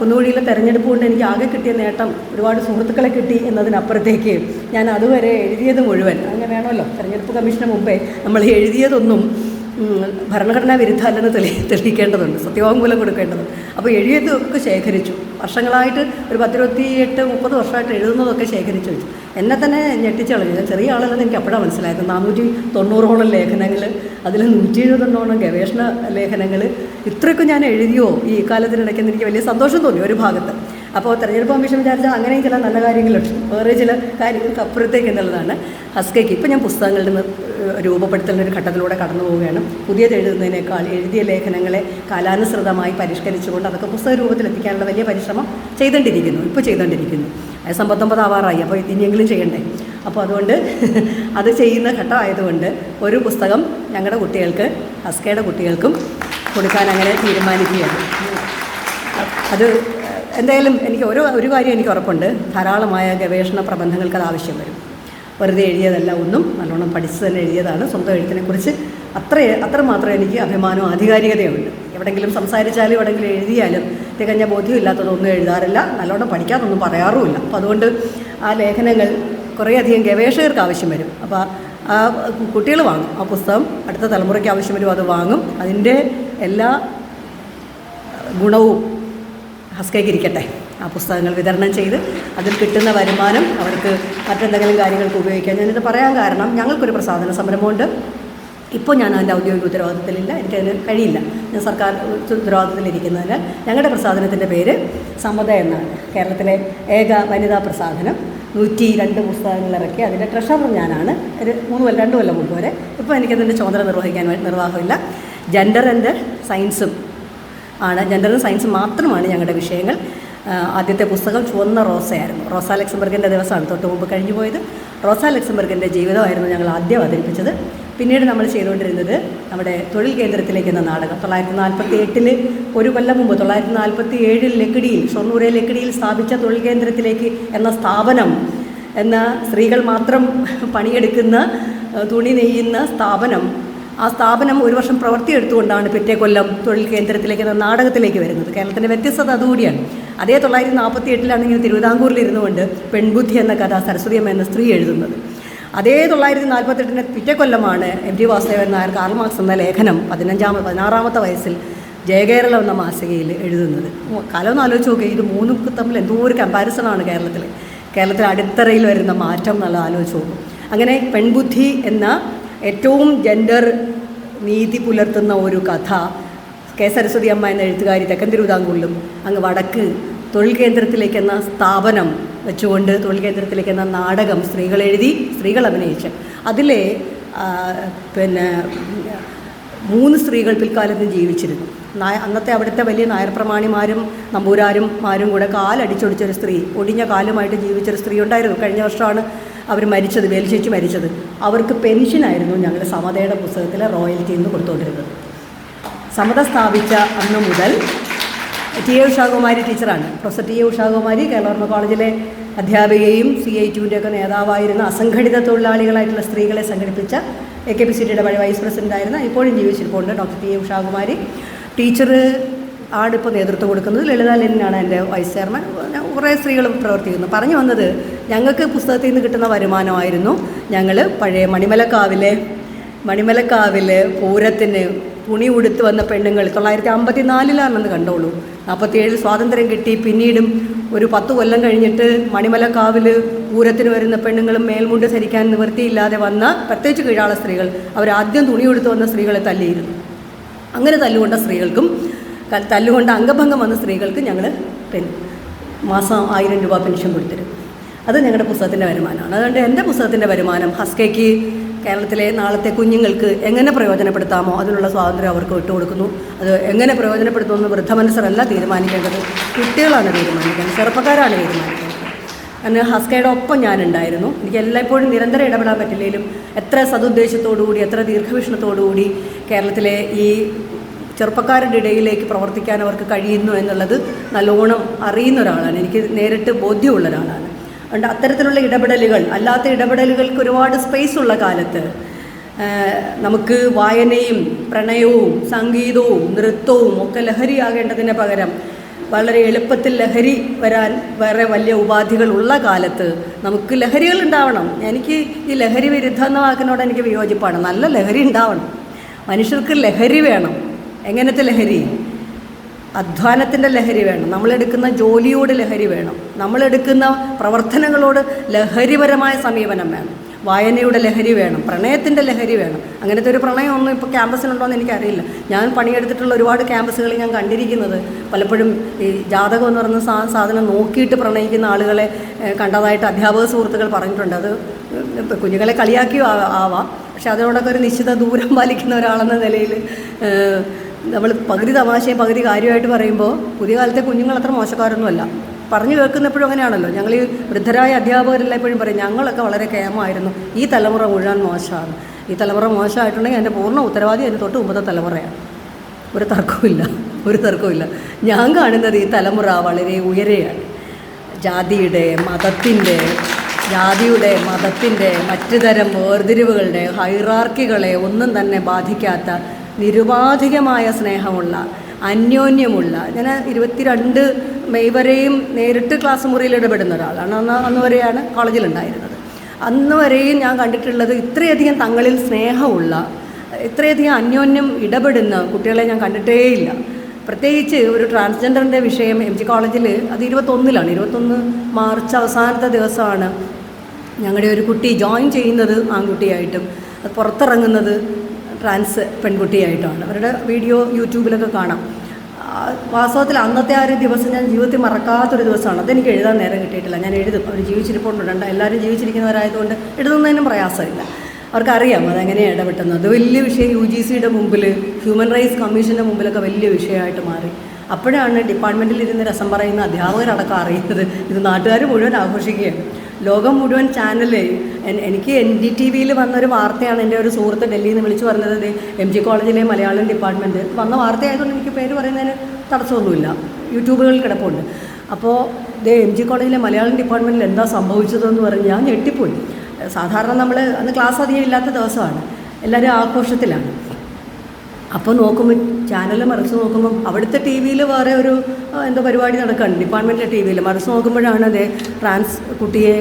കുന്നുകുഴിയിലെ തെരഞ്ഞെടുപ്പ് കൊണ്ട് എനിക്ക് ആകെ കിട്ടിയ നേട്ടം ഒരുപാട് സുഹൃത്തുക്കളെ കിട്ടി എന്നതിനപ്പുറത്തേക്ക് ഞാൻ അതുവരെ എഴുതിയത് മുഴുവൻ. അങ്ങനെ വേണമല്ലോ തെരഞ്ഞെടുപ്പ് കമ്മീഷന് മുമ്പേ നമ്മൾ എഴുതിയതൊന്നും ഭരണഘടനാ വിരുദ്ധ വിരുദ്ധമല്ലെന്ന് തെളി തെളിയിക്കേണ്ടതുണ്ട്. സത്യവാങ്മൂലം കൊടുക്കേണ്ടതുണ്ട്. അപ്പോൾ എഴുതിയതൊക്കെ ശേഖരിച്ചു. വർഷങ്ങളായിട്ട് ഒരു പത്തിരുപത്തി എട്ട് മുപ്പത് വർഷമായിട്ട് എഴുതുന്നതൊക്കെ ശേഖരിച്ചു വെച്ചു. എന്നെ തന്നെ ഞെട്ടിച്ച് കളഞ്ഞു. ഞാൻ ചെറിയ ആളല്ലെന്ന് എനിക്ക് അപ്പോഴാണ് മനസ്സിലായത്. നാനൂറ്റി തൊണ്ണൂറോളം ലേഖനങ്ങൾ അതിൽ നൂറ്റി എഴുപതെണ്ണോളം ഗവേഷണ ലേഖനങ്ങൾ. ഇത്രയൊക്കെ ഞാൻ എഴുതിയോ ഈ കാലത്തിനിടയ്ക്കെന്ന് എനിക്ക് വലിയ സന്തോഷം തോന്നി ഒരു ഭാഗത്ത്. അപ്പോൾ തെരഞ്ഞെടുപ്പ് കമ്മീഷൻ വിചാരിച്ചാൽ അങ്ങനെയും ചില നല്ല കാര്യങ്ങളുണ്ട്. വേറെ ചില കാര്യങ്ങൾക്ക് അപ്പുറത്തേക്ക് എന്നുള്ളതാണ് ഹസ്കയ്ക്ക്. ഇപ്പം ഞാൻ ഏഹ്, രൂപപ്പെടുത്തലിന്റെ ഒരു ഘട്ടത്തിലൂടെ കടന്നു പോവുകയാണ്. പുതിയത് എഴുതുന്നതിനേക്കാൾ എഴുതിയ ലേഖനങ്ങളെ കാലാനുസൃതമായി പരിഷ്കരിച്ചുകൊണ്ട് അതൊക്കെ പുസ്തക രൂപത്തിൽ എത്തിക്കാനുള്ള വലിയ പരിശ്രമം ചെയ്തുകൊണ്ടിരിക്കുന്നു. ഇപ്പോൾ ചെയ്തുകൊണ്ടിരിക്കുന്നു. അത് സമ്പത്തൊമ്പത് ആവാറായി അപ്പോൾ ഇനിയെങ്കിലും ചെയ്യണ്ടേ? അപ്പോൾ അതുകൊണ്ട് അത് ചെയ്യുന്ന ഘട്ടമായതുകൊണ്ട് ഒരു പുസ്തകം ഞങ്ങളുടെ കുട്ടികൾക്ക് ഹസ്കയുടെ കുട്ടികൾക്കും കൊടുക്കാൻ അങ്ങനെ തീരുമാനിക്കുകയാണ്. അത് എന്തായാലും എനിക്ക് ഒരു ഒരു കാര്യം എനിക്ക് ഉറപ്പുണ്ട്. ധാരാളമായ ഗവേഷണ പ്രബന്ധങ്ങൾക്ക് അത് ആവശ്യം വരും. വെറുതെ എഴുതിയതല്ല ഒന്നും നല്ലോണം പഠിച്ചു തന്നെ എഴുതിയതാണ്. സ്വന്തം എഴുത്തിനെക്കുറിച്ച് അത്ര അത്രമാത്രം എനിക്ക് അഭിമാനവും ആധികാരികതയുണ്ട് എവിടെങ്കിലും സംസാരിച്ചാലും എവിടെങ്കിലും എഴുതിയാലും തികഞ്ഞ ബോധ്യമില്ലാത്തതൊന്നും എഴുതാറില്ല. നല്ലോണം പഠിക്കാത്തൊന്നും പറയാറുമില്ല. അപ്പോൾ അതുകൊണ്ട് ആ ലേഖനങ്ങൾ കുറേയധികം ഗവേഷകർക്ക് ആവശ്യം വരും. അപ്പോൾ ആ കുട്ടികൾ വാങ്ങും. ആ പുസ്തകം അടുത്ത തലമുറയ്ക്ക് ആവശ്യം വരും അത് വാങ്ങും. അതിന്റെ എല്ലാ ഗുണവും ഹസ്കയ്ക്ക് ഇരിക്കട്ടെ ആ പുസ്തകങ്ങൾ വിതരണം ചെയ്ത് അതിൽ കിട്ടുന്ന വരുമാനം അവർക്ക് മറ്റെന്തെങ്കിലും കാര്യങ്ങൾക്ക് ഉപയോഗിക്കാം. ഞാനിത് പറയാൻ കാരണം ഞങ്ങൾക്കൊരു പ്രസാധന സംരംഭമുണ്ട് ഇപ്പോൾ ഞാൻ അതിന്റെ ഔദ്യോഗിക ഉത്തരവാദിത്തത്തിലില്ല. എനിക്കതിന് കഴിയില്ല. ഞാൻ സർക്കാർ ഉത്തരവാദിത്തത്തിലിരിക്കുന്നതിനാൽ ഞങ്ങളുടെ പ്രസാധനത്തിന്റെ പേര് സമത എന്നാണ്. കേരളത്തിലെ ഏക വനിതാ പ്രസാധനം. നൂറ്റി രണ്ട് പുസ്തകങ്ങൾ ഇറക്കി. അതിന്റെ ട്രഷറർ ഞാനാണ്. ഒരു മൂന്ന് കൊല്ലം രണ്ട് കൊല്ലം മുമ്പ് വരെ. ഇപ്പോൾ എനിക്കതിന്റെ ചുമതല നിർവഹിക്കാൻ നിർവാഹമില്ല. ജെൻഡർ ആൻഡ് സയൻസും ആണ്. ജനറൽ സയൻസ് മാത്രമാണ് ഞങ്ങളുടെ വിഷയങ്ങൾ. ആദ്യത്തെ പുസ്തകം ചുവന്ന റോസയായിരുന്നു. റോസ ലക്സംബർഗിന്റെ ദിവസമാണ് തൊട്ട് മുമ്പ് കഴിഞ്ഞു പോയത്. റോസ ലക്സംബർഗിന്റെ ജീവിതമായിരുന്നു ഞങ്ങൾ ആദ്യം അവതരിപ്പിച്ചത്. പിന്നീട് നമ്മൾ ചെയ്തുകൊണ്ടിരുന്നത് നമ്മുടെ തൊഴിൽ കേന്ദ്രത്തിലേക്ക് എന്ന നാടകം. തൊള്ളായിരത്തി നാൽപ്പത്തി എട്ടിൽ ഒരു കൊല്ലം മുമ്പ് തൊള്ളായിരത്തി നാൽപ്പത്തി ഏഴിൽ ലക്കിടിയിൽ ഷൊർണൂരെ ലക്കിടിയിൽ സ്ഥാപിച്ച തൊഴിൽ കേന്ദ്രത്തിലേക്ക് എന്ന സ്ഥാപനം എന്ന സ്ത്രീകൾ മാത്രം പണിയെടുക്കുന്ന തുണി നെയ്യുന്ന സ്ഥാപനം ആ സ്ഥാപനം ഒരു വർഷം പ്രവർത്തിയെടുത്തുകൊണ്ടാണ് പിറ്റേ കൊല്ലം തൊഴിൽ കേന്ദ്രത്തിലേക്ക് നാടകത്തിലേക്ക് വരുന്നത്. കേരളത്തിന്റെ വ്യത്യസ്തത അതുകൂടിയാണ്. അതേ തൊള്ളായിരത്തി നാൽപ്പത്തി എട്ടിലാണെങ്കിൽ തിരുവിതാംകൂറിൽ ഇരുന്നുകൊണ്ട് പെൺബുദ്ധി എന്ന കഥ സരസ്വതിയമ്മ എന്ന സ്ത്രീ എഴുതുന്നത്. അതേ തൊള്ളായിരത്തി നാൽപ്പത്തെട്ടിന് പിറ്റേ കൊല്ലമാണ് M T Vasudevan Nair Karl Marx എന്ന ലേഖനം പതിനഞ്ചാമത് പതിനാറാമത്തെ വയസ്സിൽ ജയകേരളം എന്ന മാസികയിൽ എഴുതുന്നത്. കാലം ആലോചിച്ച് നോക്കുക ഇത് മൂന്നും തമ്മിൽ എന്തോ ഒരു കമ്പാരിസണാണ് കേരളത്തിൽ കേരളത്തിൽ അടിത്തറയിൽ വരുന്ന മാറ്റം എന്നുള്ള ആലോചിച്ച് നോക്കും. അങ്ങനെ പെൺബുദ്ധി എന്ന ഏറ്റവും ജെൻഡർ നീതി പുലർത്തുന്ന ഒരു കഥ കെ സരസ്വതി അമ്മ എന്ന എഴുത്തുകാരി തെക്കൻ തിരുവിതാംകൂറിലും അങ്ങ് വടക്ക് തൊഴിൽ കേന്ദ്രത്തിലേക്ക് എന്ന സ്ഥാപനം വെച്ചുകൊണ്ട് തൊഴിൽ കേന്ദ്രത്തിലേക്ക് എന്ന നാടകം സ്ത്രീകൾ എഴുതി സ്ത്രീകൾ അഭിനയിച്ച്. അതിലെ പിന്നെ മൂന്ന് സ്ത്രീകൾ പിൽക്കാലത്ത് ജീവിച്ചിരുന്നു. നായ അന്നത്തെ അവിടുത്തെ വലിയ നായർ പ്രമാണിമാരും നമ്പൂരാരും മാരും കൂടെ കാലടിച്ചൊടിച്ചൊരു സ്ത്രീ ഒടിഞ്ഞ കാലുമായിട്ട് ജീവിച്ചൊരു സ്ത്രീ ഉണ്ടായിരുന്നു. കഴിഞ്ഞ വർഷമാണ് അവർ മരിച്ചത് വേലിച്ചേച്ചി മരിച്ചത്. അവർക്ക് പെൻഷനായിരുന്നു ഞങ്ങൾ സമതയുടെ പുസ്തകത്തിലെ റോയൽറ്റി എന്ന് കൊടുത്തുകൊണ്ടിരുന്നത് സമത സ്ഥാപിച്ച അന്ന് മുതൽ ടി എ ഉഷാകുമാരി ടീച്ചറാണ്. Professor T A Ushakumari Keralavarma കോളേജിലെ അധ്യാപികയും സി ഐ ടുവിന്റെ ഒക്കെ നേതാവായിരുന്ന അസംഘടിത തൊഴിലാളികളായിട്ടുള്ള സ്ത്രീകളെ സംഘടിപ്പിച്ച എ കെ പി സി ടിയുടെ പഴയ വൈസ് പ്രസിഡന്റായിരുന്ന ഇപ്പോഴും ജീവിച്ചിരിപ്പുണ്ട് doctor T A Ushakumari. Teacher ആണ് നേതൃത്വം കൊടുക്കുന്നത് ലളിത ലെനിനാണ് എന്റെ വൈസ് ചെയർമാൻ. കുറേ സ്ത്രീകളും പ്രവർത്തിക്കുന്നു. പറഞ്ഞു വന്നത് ഞങ്ങൾക്ക് പുസ്തകത്തിൽ നിന്ന് കിട്ടുന്ന വരുമാനമായിരുന്നു. ഞങ്ങൾ പഴയ മണിമലക്കാവിലെ മണിമലക്കാവിലെ പൂരത്തിന് തുണി ഉടുത്ത് വന്ന പെണ്ണുങ്ങൾ തൊള്ളായിരത്തി അമ്പത്തി നാലിലാണെന്ന് കണ്ടോളൂ. നാൽപ്പത്തിയേഴിൽ സ്വാതന്ത്ര്യം കിട്ടി. പിന്നീടും ഒരു പത്ത് കൊല്ലം കഴിഞ്ഞിട്ട് മണിമലക്കാവിൽ പൂരത്തിന് വരുന്ന പെണ്ണുങ്ങളും മേൽമുണ്ട് ധരിക്കാൻ നിവൃത്തിയില്ലാതെ വന്ന പ്രത്യേകിച്ച് കീഴാള സ്ത്രീകൾ അവരാദ്യം തുണി ഉടുത്ത് വന്ന സ്ത്രീകളെ തല്ലിയിരുന്നു. അങ്ങനെ തല്ലുകൊണ്ട സ്ത്രീകൾക്കും തല്ലുകൊണ്ട അംഗഭംഗം വന്ന സ്ത്രീകൾക്ക് ഞങ്ങൾ മാസം ആയിരം രൂപ പെൻഷൻ കൊടുത്തിരും അത് ഞങ്ങളുടെ പുസ്തകത്തിന്റെ വരുമാനമാണ്. അതുകൊണ്ട് എന്റെ പുസ്തകത്തിന്റെ വരുമാനം ഹസ്കയ്ക്ക് കേരളത്തിലെ നാളത്തെ കുഞ്ഞുങ്ങൾക്ക് എങ്ങനെ പ്രയോജനപ്പെടുത്താമോ അതിനുള്ള സ്വാതന്ത്ര്യം അവർക്ക് വിട്ടുകൊടുക്കുന്നു അത് എങ്ങനെ പ്രയോജനപ്പെടുത്തുമെന്ന് വൃദ്ധമനസ്സറല്ല തീരുമാനിക്കേണ്ടത്. കുട്ടികളാണ് തീരുമാനിക്കേണ്ടത്. ചെറുപ്പക്കാരാണ് തീരുമാനിക്കേണ്ടത്. കാരണം ഹസ്കയുടെ ഒപ്പം ഞാനുണ്ടായിരുന്നു. എനിക്ക് എല്ലായ്പ്പോഴും നിരന്തരം ഇടപെടാൻ പറ്റില്ലെങ്കിലും എത്ര സതുദ്ദേശത്തോടുകൂടി എത്ര ദീർഘവീക്ഷണത്തോടുകൂടി കേരളത്തിലെ ഈ ചെറുപ്പക്കാരുടെ ഇടയിലേക്ക് പ്രവർത്തിക്കാൻ അവർക്ക് കഴിയുന്നു എന്നുള്ളത് നല്ലോണം അറിയുന്ന ഒരാളാണ്. എനിക്ക് നേരിട്ട് ബോധ്യമുള്ള ഒരാളാണ്. അതുകൊണ്ട് അത്തരത്തിലുള്ള ഇടപെടലുകൾ അല്ലാത്ത ഇടപെടലുകൾക്ക് ഒരുപാട് സ്പേസ് ഉള്ള കാലത്ത് നമുക്ക് വായനയും പ്രണയവും സംഗീതവും നൃത്തവും ഒക്കെ ലഹരിയാകേണ്ടതിന് പകരം വളരെ എളുപ്പത്തിൽ ലഹരി വരാൻ വേറെ വലിയ ഉപാധികൾ ഉള്ള കാലത്ത് നമുക്ക് ലഹരികൾ ഉണ്ടാവണം. എനിക്ക് ഈ ലഹരി വിരുദ്ധ എന്ന വാക്കിനോട് എനിക്ക് വിയോജിപ്പാണ്. നല്ല ലഹരി ഉണ്ടാവണം. മനുഷ്യർക്ക് ലഹരി വേണം. എങ്ങനത്തെ ലഹരി? അധ്വാനത്തിന്റെ ലഹരി വേണം. നമ്മളെടുക്കുന്ന ജോലിയോട് ലഹരി വേണം. നമ്മളെടുക്കുന്ന പ്രവർത്തനങ്ങളോട് ലഹരിപരമായ സമീപനം വേണം. വായനയുടെ ലഹരി വേണം. പ്രണയത്തിന്റെ ലഹരി വേണം. അങ്ങനത്തെ ഒരു പ്രണയമൊന്നും ഇപ്പോൾ ക്യാമ്പസിലുണ്ടോ എന്ന് എനിക്കറിയില്ല. ഞാൻ പണിയെടുത്തിട്ടുള്ള ഒരുപാട് ക്യാമ്പസുകളിൽ ഞാൻ കണ്ടിരിക്കുന്നത്. പലപ്പോഴും ഈ ജാതകം എന്ന് പറയുന്ന സാ സാധനം നോക്കിയിട്ട് പ്രണയിക്കുന്ന ആളുകളെ കണ്ടതായിട്ട് അധ്യാപക സുഹൃത്തുക്കൾ പറഞ്ഞിട്ടുണ്ട്. അത് കുഞ്ഞുങ്ങളെ കളിയാക്കിയോ ആവാം. പക്ഷെ അതിനോടൊക്കെ ഒരു നിശ്ചിത ദൂരം പാലിക്കുന്ന ഒരാളെന്ന നിലയിൽ നമ്മൾ പകുതി തമാശയും പകുതി കാര്യമായിട്ട് പറയുമ്പോൾ പുതിയ കാലത്തെ കുഞ്ഞുങ്ങൾ അത്ര മോശക്കാരൊന്നുമല്ല. പറഞ്ഞു കേൾക്കുന്നപ്പോഴും അങ്ങനെയാണല്ലോ. ഞങ്ങൾ ഈ വൃദ്ധരായ അധ്യാപകരെല്ലാം എപ്പോഴും പറയും ഞങ്ങളൊക്കെ വളരെ കേമായിരുന്നു. ഈ തലമുറ മുഴുവൻ മോശമാണ്. ഈ തലമുറ മോശമായിട്ടുണ്ടെങ്കിൽ എന്റെ പൂർണ ഉത്തരവാദി അതിന് തൊട്ട് മുമ്പത്തെ തലമുറയാണ്. ഒരു തർക്കവുമില്ല. ഒരു തർക്കവുമില്ല. ഞാൻ കാണുന്നത് ഈ തലമുറ വളരെ ഉയരെയാണ്. ജാതിയുടെ മതത്തിന്റെ ജാതിയുടെ മതത്തിന്റെ മറ്റു തരം വേർതിരിവുകളുടെ ഹൈറാർക്കികളെ ഒന്നും തന്നെ ബാധിക്കാത്ത നിരുപാധികമായ സ്നേഹമുള്ള അന്യോന്യമുള്ള ഞാൻ ഇരുപത്തിരണ്ട് മെയ് വരെയും നേരിട്ട് ക്ലാസ് മുറിയിൽ ഇടപെടുന്ന ഒരാളാണ്. അന്ന് അന്ന് വരെയാണ് കോളേജിലുണ്ടായിരുന്നത്. അന്ന് വരെയും ഞാൻ കണ്ടിട്ടുള്ളത് ഇത്രയധികം തങ്ങളിൽ സ്നേഹമുള്ള ഇത്രയധികം അന്യോന്യം ഇടപെടുന്ന കുട്ടികളെ ഞാൻ കണ്ടിട്ടേയില്ല. പ്രത്യേകിച്ച് ഒരു ട്രാൻസ്ജെൻഡറിന്റെ വിഷയം എം ജി കോളേജിൽ അത് ഇരുപത്തൊന്നിലാണ്. ഇരുപത്തൊന്ന് മാർച്ച് അവസാനത്തെ ദിവസമാണ് ഞങ്ങളുടെ ഒരു കുട്ടി ജോയിൻ ചെയ്യുന്നത് ആൺകുട്ടിയായിട്ടും പുറത്തിറങ്ങുന്നത് ട്രാൻസ് പെൺകുട്ടിയായിട്ടാണ്. അവരുടെ വീഡിയോ യൂട്യൂബിലൊക്കെ കാണാം. വാസ്തവത്തിൽ അന്നത്തെ ആ ഒരു ദിവസം ഞാൻ ജീവിതത്തിൽ മറക്കാത്തൊരു ദിവസമാണ്. അതെനിക്ക് എഴുതാൻ നേരം കിട്ടിയിട്ടില്ല. ഞാൻ എഴുതും. അവർ ജീവിച്ചിരിപ്പോണ്ടുണ്ട് എല്ലാവരും ജീവിച്ചിരിക്കുന്നവരായതുകൊണ്ട് എഴുതുന്നതിനും പ്രയാസമില്ല. അവർക്കറിയാം അതെങ്ങനെയാണ് ഇടപെട്ടുന്നത്. അത് വലിയ വിഷയം യു ജി സിയുടെ മുമ്പിൽ ഹ്യൂമൻ റൈറ്റ്സ് കമ്മീഷന്റെ മുമ്പിലൊക്കെ വലിയ വിഷയമായിട്ട് മാറി. അപ്പോഴാണ് ഡിപ്പാർട്ട്മെന്റിൽ ഇരുന്ന് രസം പറയുന്ന അധ്യാപകരടക്കം അറിയുന്നത്. ഇത് നാട്ടുകാർ മുഴുവൻ ആഘോഷിക്കുകയാണ്. ലോകം മുഴുവൻ എൻ- എനിക്ക് എൻ ഡി ടി വിയിൽ വന്നൊരു വാർത്തയാണ് എന്റെ ഒരു സുഹൃത്ത് ഡൽഹിയിൽ നിന്ന് വിളിച്ചു പറഞ്ഞത് എം ജി കോളേജിലെ മലയാളം ഡിപ്പാർട്ട്മെന്റ് വന്ന വാർത്തയായതുകൊണ്ട് എനിക്ക് പേര് പറയുന്നതിന് തടസ്സമൊന്നുമില്ല. യൂട്യൂബുകളിൽ കിടപ്പുണ്ട്. അപ്പോൾ ദേ എം ജി കോളേജിലെ മലയാളം ഡിപ്പാർട്ട്മെന്റിൽ എന്താ സംഭവിച്ചതെന്ന് പറഞ്ഞ് ഞാൻ ഞെട്ടിപ്പോയി. സാധാരണ നമ്മൾ അന്ന് ക്ലാസ് അധികം ഇല്ലാത്ത ദിവസമാണ്. എല്ലാവരും ആഘോഷത്തിലാണ്. അപ്പോൾ നോക്കുമ്പോൾ ചാനൽ മറിച്ച് നോക്കുമ്പം അവിടുത്തെ ടി വിയിൽ വേറെ ഒരു എന്താ പരിപാടി നടക്കുന്നുണ്ട് ഡിപ്പാർട്ട്മെന്റിലെ ടി വിയിൽ മറിച്ച് നോക്കുമ്പോഴാണ് അതെ ട്രാൻസ് കുട്ടിയെ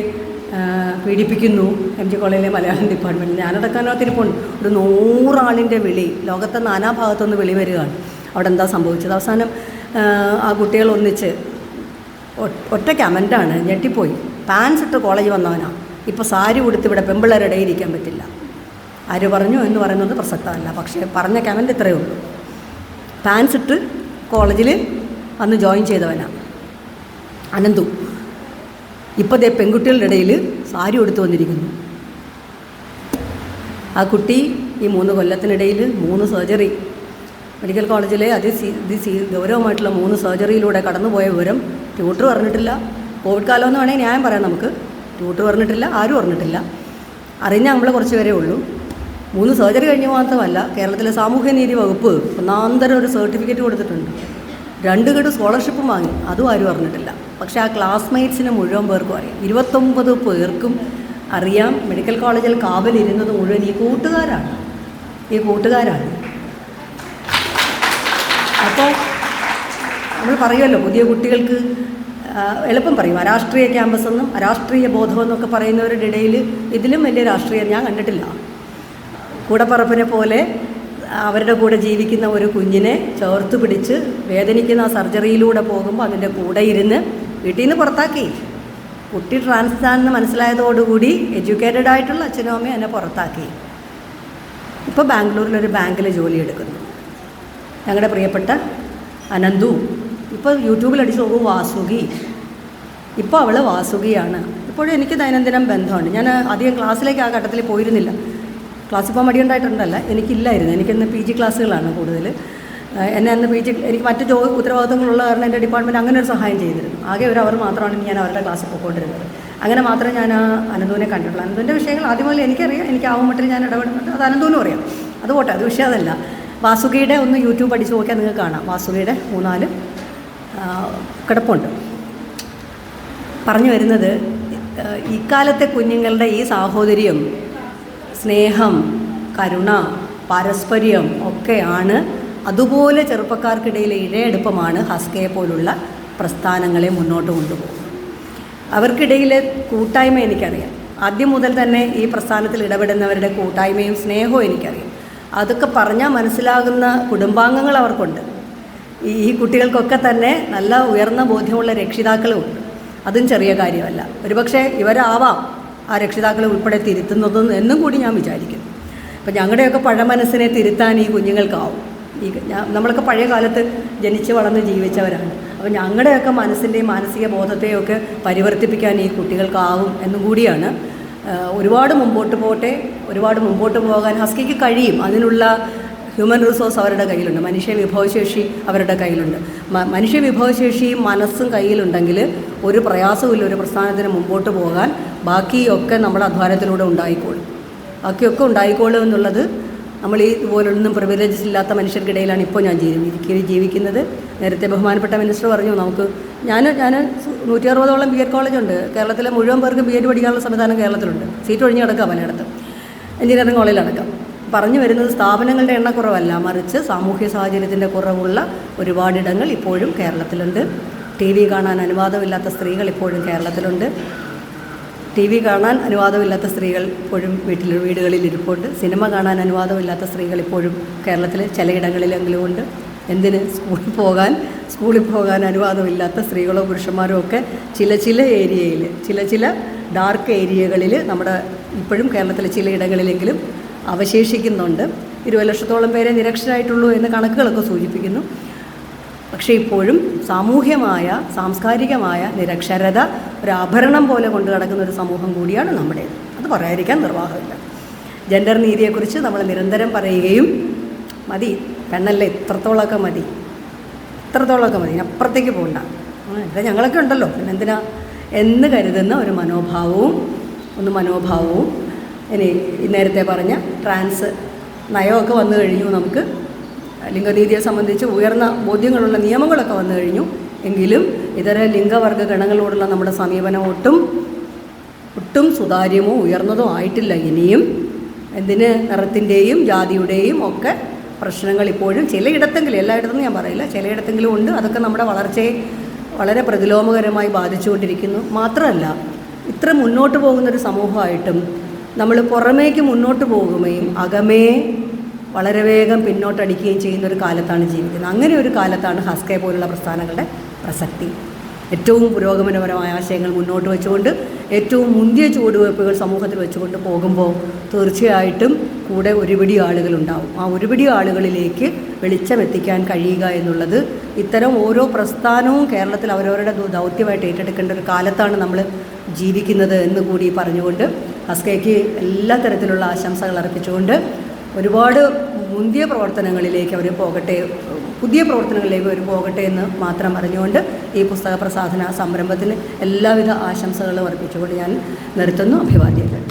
പീഡിപ്പിക്കുന്നു. എം ജി കോളേജിലെ മലയാളം ഡിപ്പാർട്ട്മെന്റ് ഞാനടക്കാനകത്തിരിപ്പുണ്ട് ഒരു നൂറാളിന്റെ വിളി. ലോകത്തെ നാനാഭാഗത്തുനിന്ന് വിളി വരികയാണ്. അവിടെ എന്താ സംഭവിച്ചത്? അവസാനം ആ, കുട്ടികൾ ഒന്നിച്ച് ഒറ്റ കമന്റാണ് ഞെട്ടിപ്പോയി. പാൻസ് ഇട്ട് കോളേജ് വന്നവനാണ് ഇപ്പോൾ സാരി ഉടുത്ത് ഇവിടെ പെമ്പിള്ളേരുടെ ഇരിക്കാൻ പറ്റില്ല. ആര് പറഞ്ഞു എന്ന് പറയുന്നത് പ്രസക്തമല്ല. പക്ഷേ പറഞ്ഞ കമന്റ് ഇത്രയേ ഉള്ളൂ. പാൻസ് ഇട്ട് കോളേജിൽ അന്ന് ജോയിൻ ചെയ്തവനാണ് അനന്തു. ഇപ്പോൾ ദേ പെൺകുട്ടികളുടെ ഇടയിൽ സാരി എടുത്തു വന്നിരിക്കുന്നു. ആ കുട്ടി ഈ മൂന്ന് കൊല്ലത്തിനിടയിൽ മൂന്ന് സർജറി മെഡിക്കൽ കോളേജിലെ അതി സി സി ഗൗരവമായിട്ടുള്ള മൂന്ന് സർജറിയിലൂടെ കടന്നുപോയ വിവരം ട്യൂട്ടർ പറഞ്ഞിട്ടില്ല. കോവിഡ് കാലം എന്ന് വേണമെങ്കിൽ ന്യായം പറയാം നമുക്ക്. ട്യൂട്ടർ പറഞ്ഞിട്ടില്ല ആരും പറഞ്ഞിട്ടില്ല. അറിഞ്ഞ നമ്മൾ കുറച്ച് പേരേ ഉള്ളൂ. മൂന്ന് സർജറി കഴിഞ്ഞ് മാത്രമല്ല കേരളത്തിലെ സാമൂഹ്യനീതി വകുപ്പ് ഒന്നാന്തരം ഒരു സർട്ടിഫിക്കറ്റ് കൊടുത്തിട്ടുണ്ട്. രണ്ട് കെട്ട് സ്കോളർഷിപ്പും വാങ്ങി. അതും ആരും അറിഞ്ഞിട്ടില്ല. പക്ഷേ ആ ക്ലാസ്മേറ്റ്സിന് മുഴുവൻ പേർക്കും അറിയാം. ഇരുപത്തൊമ്പത് പേർക്കും അറിയാം. മെഡിക്കൽ കോളേജിൽ കാവലിരുന്നത് മുഴുവൻ ഈ കൂട്ടുകാരാണ്. ഈ കൂട്ടുകാരാണ്. അപ്പോൾ നമ്മൾ പറയുമല്ലോ പുതിയ കുട്ടികൾക്ക് എളുപ്പം പറയും. അരാഷ്ട്രീയ ക്യാമ്പസ് എന്നും അരാഷ്ട്രീയ ബോധമെന്നൊക്കെ പറയുന്നവരുടെ ഇടയിൽ ഇതിലും വലിയ രാഷ്ട്രീയം ഞാൻ കണ്ടിട്ടില്ല. കൂടപ്പറപ്പിനെ പോലെ അവരുടെ കൂടെ ജീവിക്കുന്ന ഒരു കുഞ്ഞിനെ ചേർത്ത് പിടിച്ച് വേദനിക്കുന്ന ആ സർജറിയിലൂടെ പോകുമ്പോൾ അതിന്റെ കൂടെ ഇരുന്ന് വീട്ടിൽ നിന്ന് പുറത്താക്കി. കുട്ടി ട്രാൻസ്ജാണെന്ന് മനസ്സിലായതോടുകൂടി എഡ്യൂക്കേറ്റഡ് ആയിട്ടുള്ള അച്ഛനും അമ്മയും എന്നെ പുറത്താക്കി. ഇപ്പോൾ ബാംഗ്ലൂരിലൊരു ബാങ്കിൽ ജോലി എടുക്കുന്നു. ഞങ്ങളുടെ പ്രിയപ്പെട്ട അനന്തു ഇപ്പോൾ യൂട്യൂബിൽ അടിച്ച് നോക്കും വാസുകി. ഇപ്പോൾ അവൾ വാസുകിയാണ്. ഇപ്പോഴും എനിക്ക് ദൈനംദിനം ബന്ധമുണ്ട്. ഞാൻ അധികം ക്ലാസ്സിലേക്ക് ആ ഘട്ടത്തിൽ പോയിരുന്നില്ല. ക്ലാസ്സിൽ പോകാൻ മടിയുണ്ടായിട്ടുണ്ടല്ല. എനിക്കില്ലായിരുന്നു. എനിക്കിന്ന് പി ജി ക്ലാസ്സുകളാണ് കൂടുതൽ എന്നെ അന്ന് പി ജി എനിക്ക് മറ്റ് ജോ ഉത്തരവാദിത്തങ്ങളുള്ള കാരണം എന്റെ ഡിപ്പാർട്ട്മെന്റ് അങ്ങനെ ഒരു സഹായം ചെയ്തിരുന്നു. ആകെ ഒരു അവർ മാത്രമാണ് ഞാൻ അവരുടെ ക്ലാസ്സിൽ പോയിക്കൊണ്ടിരുന്നത് അങ്ങനെ മാത്രമേ ഞാൻ ആ അനന്തുവിനെ കണ്ടിട്ടുള്ളൂ. അനന്തുവിന്റെ വിഷയങ്ങൾ ആദ്യം മുതൽ എനിക്കറിയാം. എനിക്ക് ആവും മട്ടിൽ ഞാൻ ഇടപെടുന്നുണ്ട്. അത് അനന്തുവിനും അറിയാം. അത് പോട്ടെ അത് വിഷയം അതല്ല വാസുകിയുടെ ഒന്ന് യൂട്യൂബ് അടിച്ച് നോക്കിയാൽ നിങ്ങൾക്ക് കാണാം. വാസുകിയുടെ മൂന്നാൽ കിടപ്പുണ്ട്. പറഞ്ഞു വരുന്നത് ഇക്കാലത്തെ കുഞ്ഞുങ്ങളുടെ ഈ സാഹോദര്യം സ്നേഹം കരുണ പാരസ്പര്യം ഒക്കെയാണ് അതുപോലെ ചെറുപ്പക്കാർക്കിടയിലെ ഇഴയെടുപ്പമാണ് ഹസ്കയെ പോലുള്ള പ്രസ്ഥാനങ്ങളെ മുന്നോട്ട് കൊണ്ടുപോകും അവർക്കിടയിലെ കൂട്ടായ്മ എനിക്കറിയാം. ആദ്യം മുതൽ തന്നെ ഈ പ്രസ്ഥാനത്തിൽ ഇടപെടുന്നവരുടെ കൂട്ടായ്മയും സ്നേഹവും എനിക്കറിയാം. അതൊക്കെ പറഞ്ഞാൽ മനസ്സിലാകുന്ന കുടുംബാംഗങ്ങൾ അവർക്കുണ്ട്. ഈ കുട്ടികൾക്കൊക്കെ തന്നെ നല്ല ഉയർന്ന ബോധ്യമുള്ള രക്ഷിതാക്കളും ഉണ്ട്. അതും ചെറിയ കാര്യമല്ല. ഒരുപക്ഷെ ഇവരാവാം. ആ രക്ഷിതാക്കളെ ഉൾപ്പെടെ തിരുത്തുന്നത് എന്നും കൂടി ഞാൻ വിചാരിക്കുന്നു അപ്പം ഞങ്ങളുടെയൊക്കെ പഴമനസ്സിനെ തിരുത്താൻ ഈ കുഞ്ഞുങ്ങൾക്കാവും. ഈ നമ്മളൊക്കെ പഴയ കാലത്ത് ജനിച്ച് വളർന്ന് ജീവിച്ചവരാണ്. അപ്പോൾ ഞങ്ങളുടെയൊക്കെ മനസ്സിന്റെയും മാനസിക ബോധത്തെയൊക്കെ പരിവർത്തിപ്പിക്കാൻ ഈ കുട്ടികൾക്കാവും എന്നും കൂടിയാണ്. ഒരുപാട് മുമ്പോട്ട് പോട്ടെ ഒരുപാട് മുമ്പോട്ട് പോകാൻ ഹസ്കിക്ക് കഴിയും. അതിനുള്ള ഹ്യൂമൻ റിസോഴ്സ് അവരുടെ കയ്യിലുണ്ട്. മനുഷ്യ വിഭവശേഷി അവരുടെ കയ്യിലുണ്ട്. മനുഷ്യ വിഭവശേഷിയും മനസ്സും കയ്യിലുണ്ടെങ്കിൽ ഒരു പ്രയാസവുമില്ല ഒരു പ്രസ്ഥാനത്തിന് മുമ്പോട്ട് പോകാൻ. ബാക്കിയൊക്കെ നമ്മുടെ അധ്വാനത്തിലൂടെ ഉണ്ടായിക്കോളും. ബാക്കിയൊക്കെ ഉണ്ടായിക്കോളും എന്നുള്ളത് നമ്മൾ ഈ ഇതുപോലൊന്നും പ്രിവിലേജസ് ഇല്ലാത്ത മനുഷ്യർക്കിടയിലാണ് ഇപ്പോൾ ഞാൻ ജീവിക്കുന്നത് ജീവിക്കുന്നത്. നേരത്തെ ബഹുമാനപ്പെട്ട മിനിസ്റ്റർ പറഞ്ഞു നമുക്ക് ഞാൻ ഞാൻ നൂറ്റി അറുപതോളം ബി എഡ് കോളേജുണ്ട് കേരളത്തിലെ മുഴുവൻ പേർക്ക് ബി എഡ് പഠിക്കാനുള്ള സംവിധാനം കേരളത്തിലുണ്ട്. സീറ്റ് ഒഴിഞ്ഞ് കിടക്കാം പലയിടത്ത് എഞ്ചിനീയറിംഗ് കോളേജിലടക്കം പറഞ്ഞു വരുന്നത് സ്ഥാപനങ്ങളുടെ എണ്ണക്കുറവല്ല. മറിച്ച് സാമൂഹ്യ സാഹചര്യത്തിന്റെ കുറവുള്ള ഒരുപാടിടങ്ങൾ ഇപ്പോഴും കേരളത്തിലുണ്ട്. ടി വി കാണാൻ അനുവാദമില്ലാത്ത സ്ത്രീകൾ ഇപ്പോഴും കേരളത്തിലുണ്ട്. ടി വി കാണാൻ അനുവാദമില്ലാത്ത സ്ത്രീകൾ ഇപ്പോഴും വീട്ടിൽ വീടുകളിൽ ഇരിപ്പുണ്ട്. സിനിമ കാണാൻ അനുവാദമില്ലാത്ത സ്ത്രീകൾ ഇപ്പോഴും കേരളത്തിൽ ചിലയിടങ്ങളിലെങ്കിലും ഉണ്ട്. എന്തിന്? സ്കൂളിൽ പോകാൻ സ്കൂളിൽ പോകാൻ അനുവാദമില്ലാത്ത സ്ത്രീകളോ പുരുഷന്മാരോ ഒക്കെ ചില ചില ഏരിയയിൽ ചില ചില ഡാർക്ക് ഏരിയകളിൽ നമ്മുടെ ഇപ്പോഴും കേരളത്തിലെ ചിലയിടങ്ങളിലെങ്കിലും അവശേഷിക്കുന്നുണ്ട്. ഇരുപത് ലക്ഷത്തോളം പേരെ നിരക്ഷരായിട്ടുള്ളൂ എന്ന് കണക്കുകളൊക്കെ സൂചിപ്പിക്കുന്നു. പക്ഷേ ഇപ്പോഴും സാമൂഹ്യമായ സാംസ്കാരികമായ നിരക്ഷരത ഒരു ആഭരണം പോലെ കൊണ്ടു നടക്കുന്ന ഒരു സമൂഹം കൂടിയാണ് നമ്മുടെ. അത് പറയാതിരിക്കാൻ നിർവാഹമില്ല. ജെൻഡർ നീതിയെക്കുറിച്ച് നമ്മൾ നിരന്തരം പറയുകയും മതി. പെണ്ണല്ലേ ഇത്രത്തോളമൊക്കെ മതി. ഇത്രത്തോളമൊക്കെ മതി. അപ്പുറത്തേക്ക് പോകണ്ട ഇവിടെ ഞങ്ങളൊക്കെ ഉണ്ടല്ലോ. പിന്നെ എന്തിനാ? എന്ന് കരുതുന്ന ഒരു മനോഭാവവും ഒന്ന് മനോഭാവവും. ഇനി നേരത്തെ പറഞ്ഞ ട്രാൻസ് നയമൊക്കെ വന്നു കഴിഞ്ഞു നമുക്ക്. ലിംഗനീതിയെ സംബന്ധിച്ച് ഉയർന്ന ബോധ്യങ്ങളുള്ള നിയമങ്ങളൊക്കെ വന്നു കഴിഞ്ഞു. എങ്കിലും ഇതര ലിംഗവർഗ ഗണങ്ങളോടുള്ള നമ്മുടെ സമീപനം ഒട്ടും ഒട്ടും സുതാര്യമോ ഉയർന്നതോ ആയിട്ടില്ല. ഇനിയും എന്തിന് നിറത്തിന്റെയും ജാതിയുടെയും ഒക്കെ പ്രശ്നങ്ങൾ ഇപ്പോഴും ചിലയിടത്തെങ്കിലും എല്ലായിടത്തും ഞാൻ പറയില്ല ചിലയിടത്തെങ്കിലും ഉണ്ട്. അതൊക്കെ നമ്മുടെ വളർച്ചയെ വളരെ പ്രതിലോമകരമായി ബാധിച്ചുകൊണ്ടിരിക്കുന്നു. മാത്രമല്ല ഇത്ര മുന്നോട്ട് പോകുന്നൊരു സമൂഹമായിട്ടും നമ്മൾ പുറമേക്ക് മുന്നോട്ട് പോകുകയും അകമേ വളരെ വേഗം പിന്നോട്ടടിക്കുകയും ചെയ്യുന്ന ഒരു കാലത്താണ് ജീവിക്കുന്നത്. അങ്ങനെ ഒരു കാലത്താണ് ഹസ്കെ പോലുള്ള പ്രസ്ഥാനങ്ങളുടെ പ്രസക്തി. ഏറ്റവും പുരോഗമനപരമായ ആശയങ്ങൾ മുന്നോട്ട് വെച്ചുകൊണ്ട് ഏറ്റവും മുന്തിയ ചുവടുവയ്പ്പുകൾ സമൂഹത്തിൽ വെച്ചുകൊണ്ട് പോകുമ്പോൾ തീർച്ചയായിട്ടും കൂടെ ഒരുപിടി ആളുകളുണ്ടാവും. ആ ഒരുപിടി ആളുകളിലേക്ക് വെളിച്ചം എത്തിക്കാൻ കഴിയുക എന്നുള്ളത് ഇത്തരം ഓരോ പ്രസ്ഥാനവും കേരളത്തിൽ അവരവരുടെ ദൗത്യമായിട്ട് ഏറ്റെടുക്കേണ്ട ഒരു കാലത്താണ് നമ്മൾ ജീവിക്കുന്നത് എന്ന് കൂടി പറഞ്ഞുകൊണ്ട് ഹസ്കയ്ക്ക് എല്ലാ തരത്തിലുള്ള ആശംസകൾ അർപ്പിച്ചുകൊണ്ട് ഒരുപാട് മുന്തിയ പ്രവർത്തനങ്ങളിലേക്ക് അവർ പോകട്ടെ പുതിയ പ്രവർത്തനങ്ങളിലേക്ക് അവർ പോകട്ടെ എന്ന് മാത്രം അറിഞ്ഞുകൊണ്ട് ഈ പുസ്തക പ്രസാധന സംരംഭത്തിന് എല്ലാവിധ ആശംസകളും അർപ്പിച്ചുകൊണ്ട് ഞാൻ നിർത്തുന്നു. അഭിവാദ്യങ്ങൾ.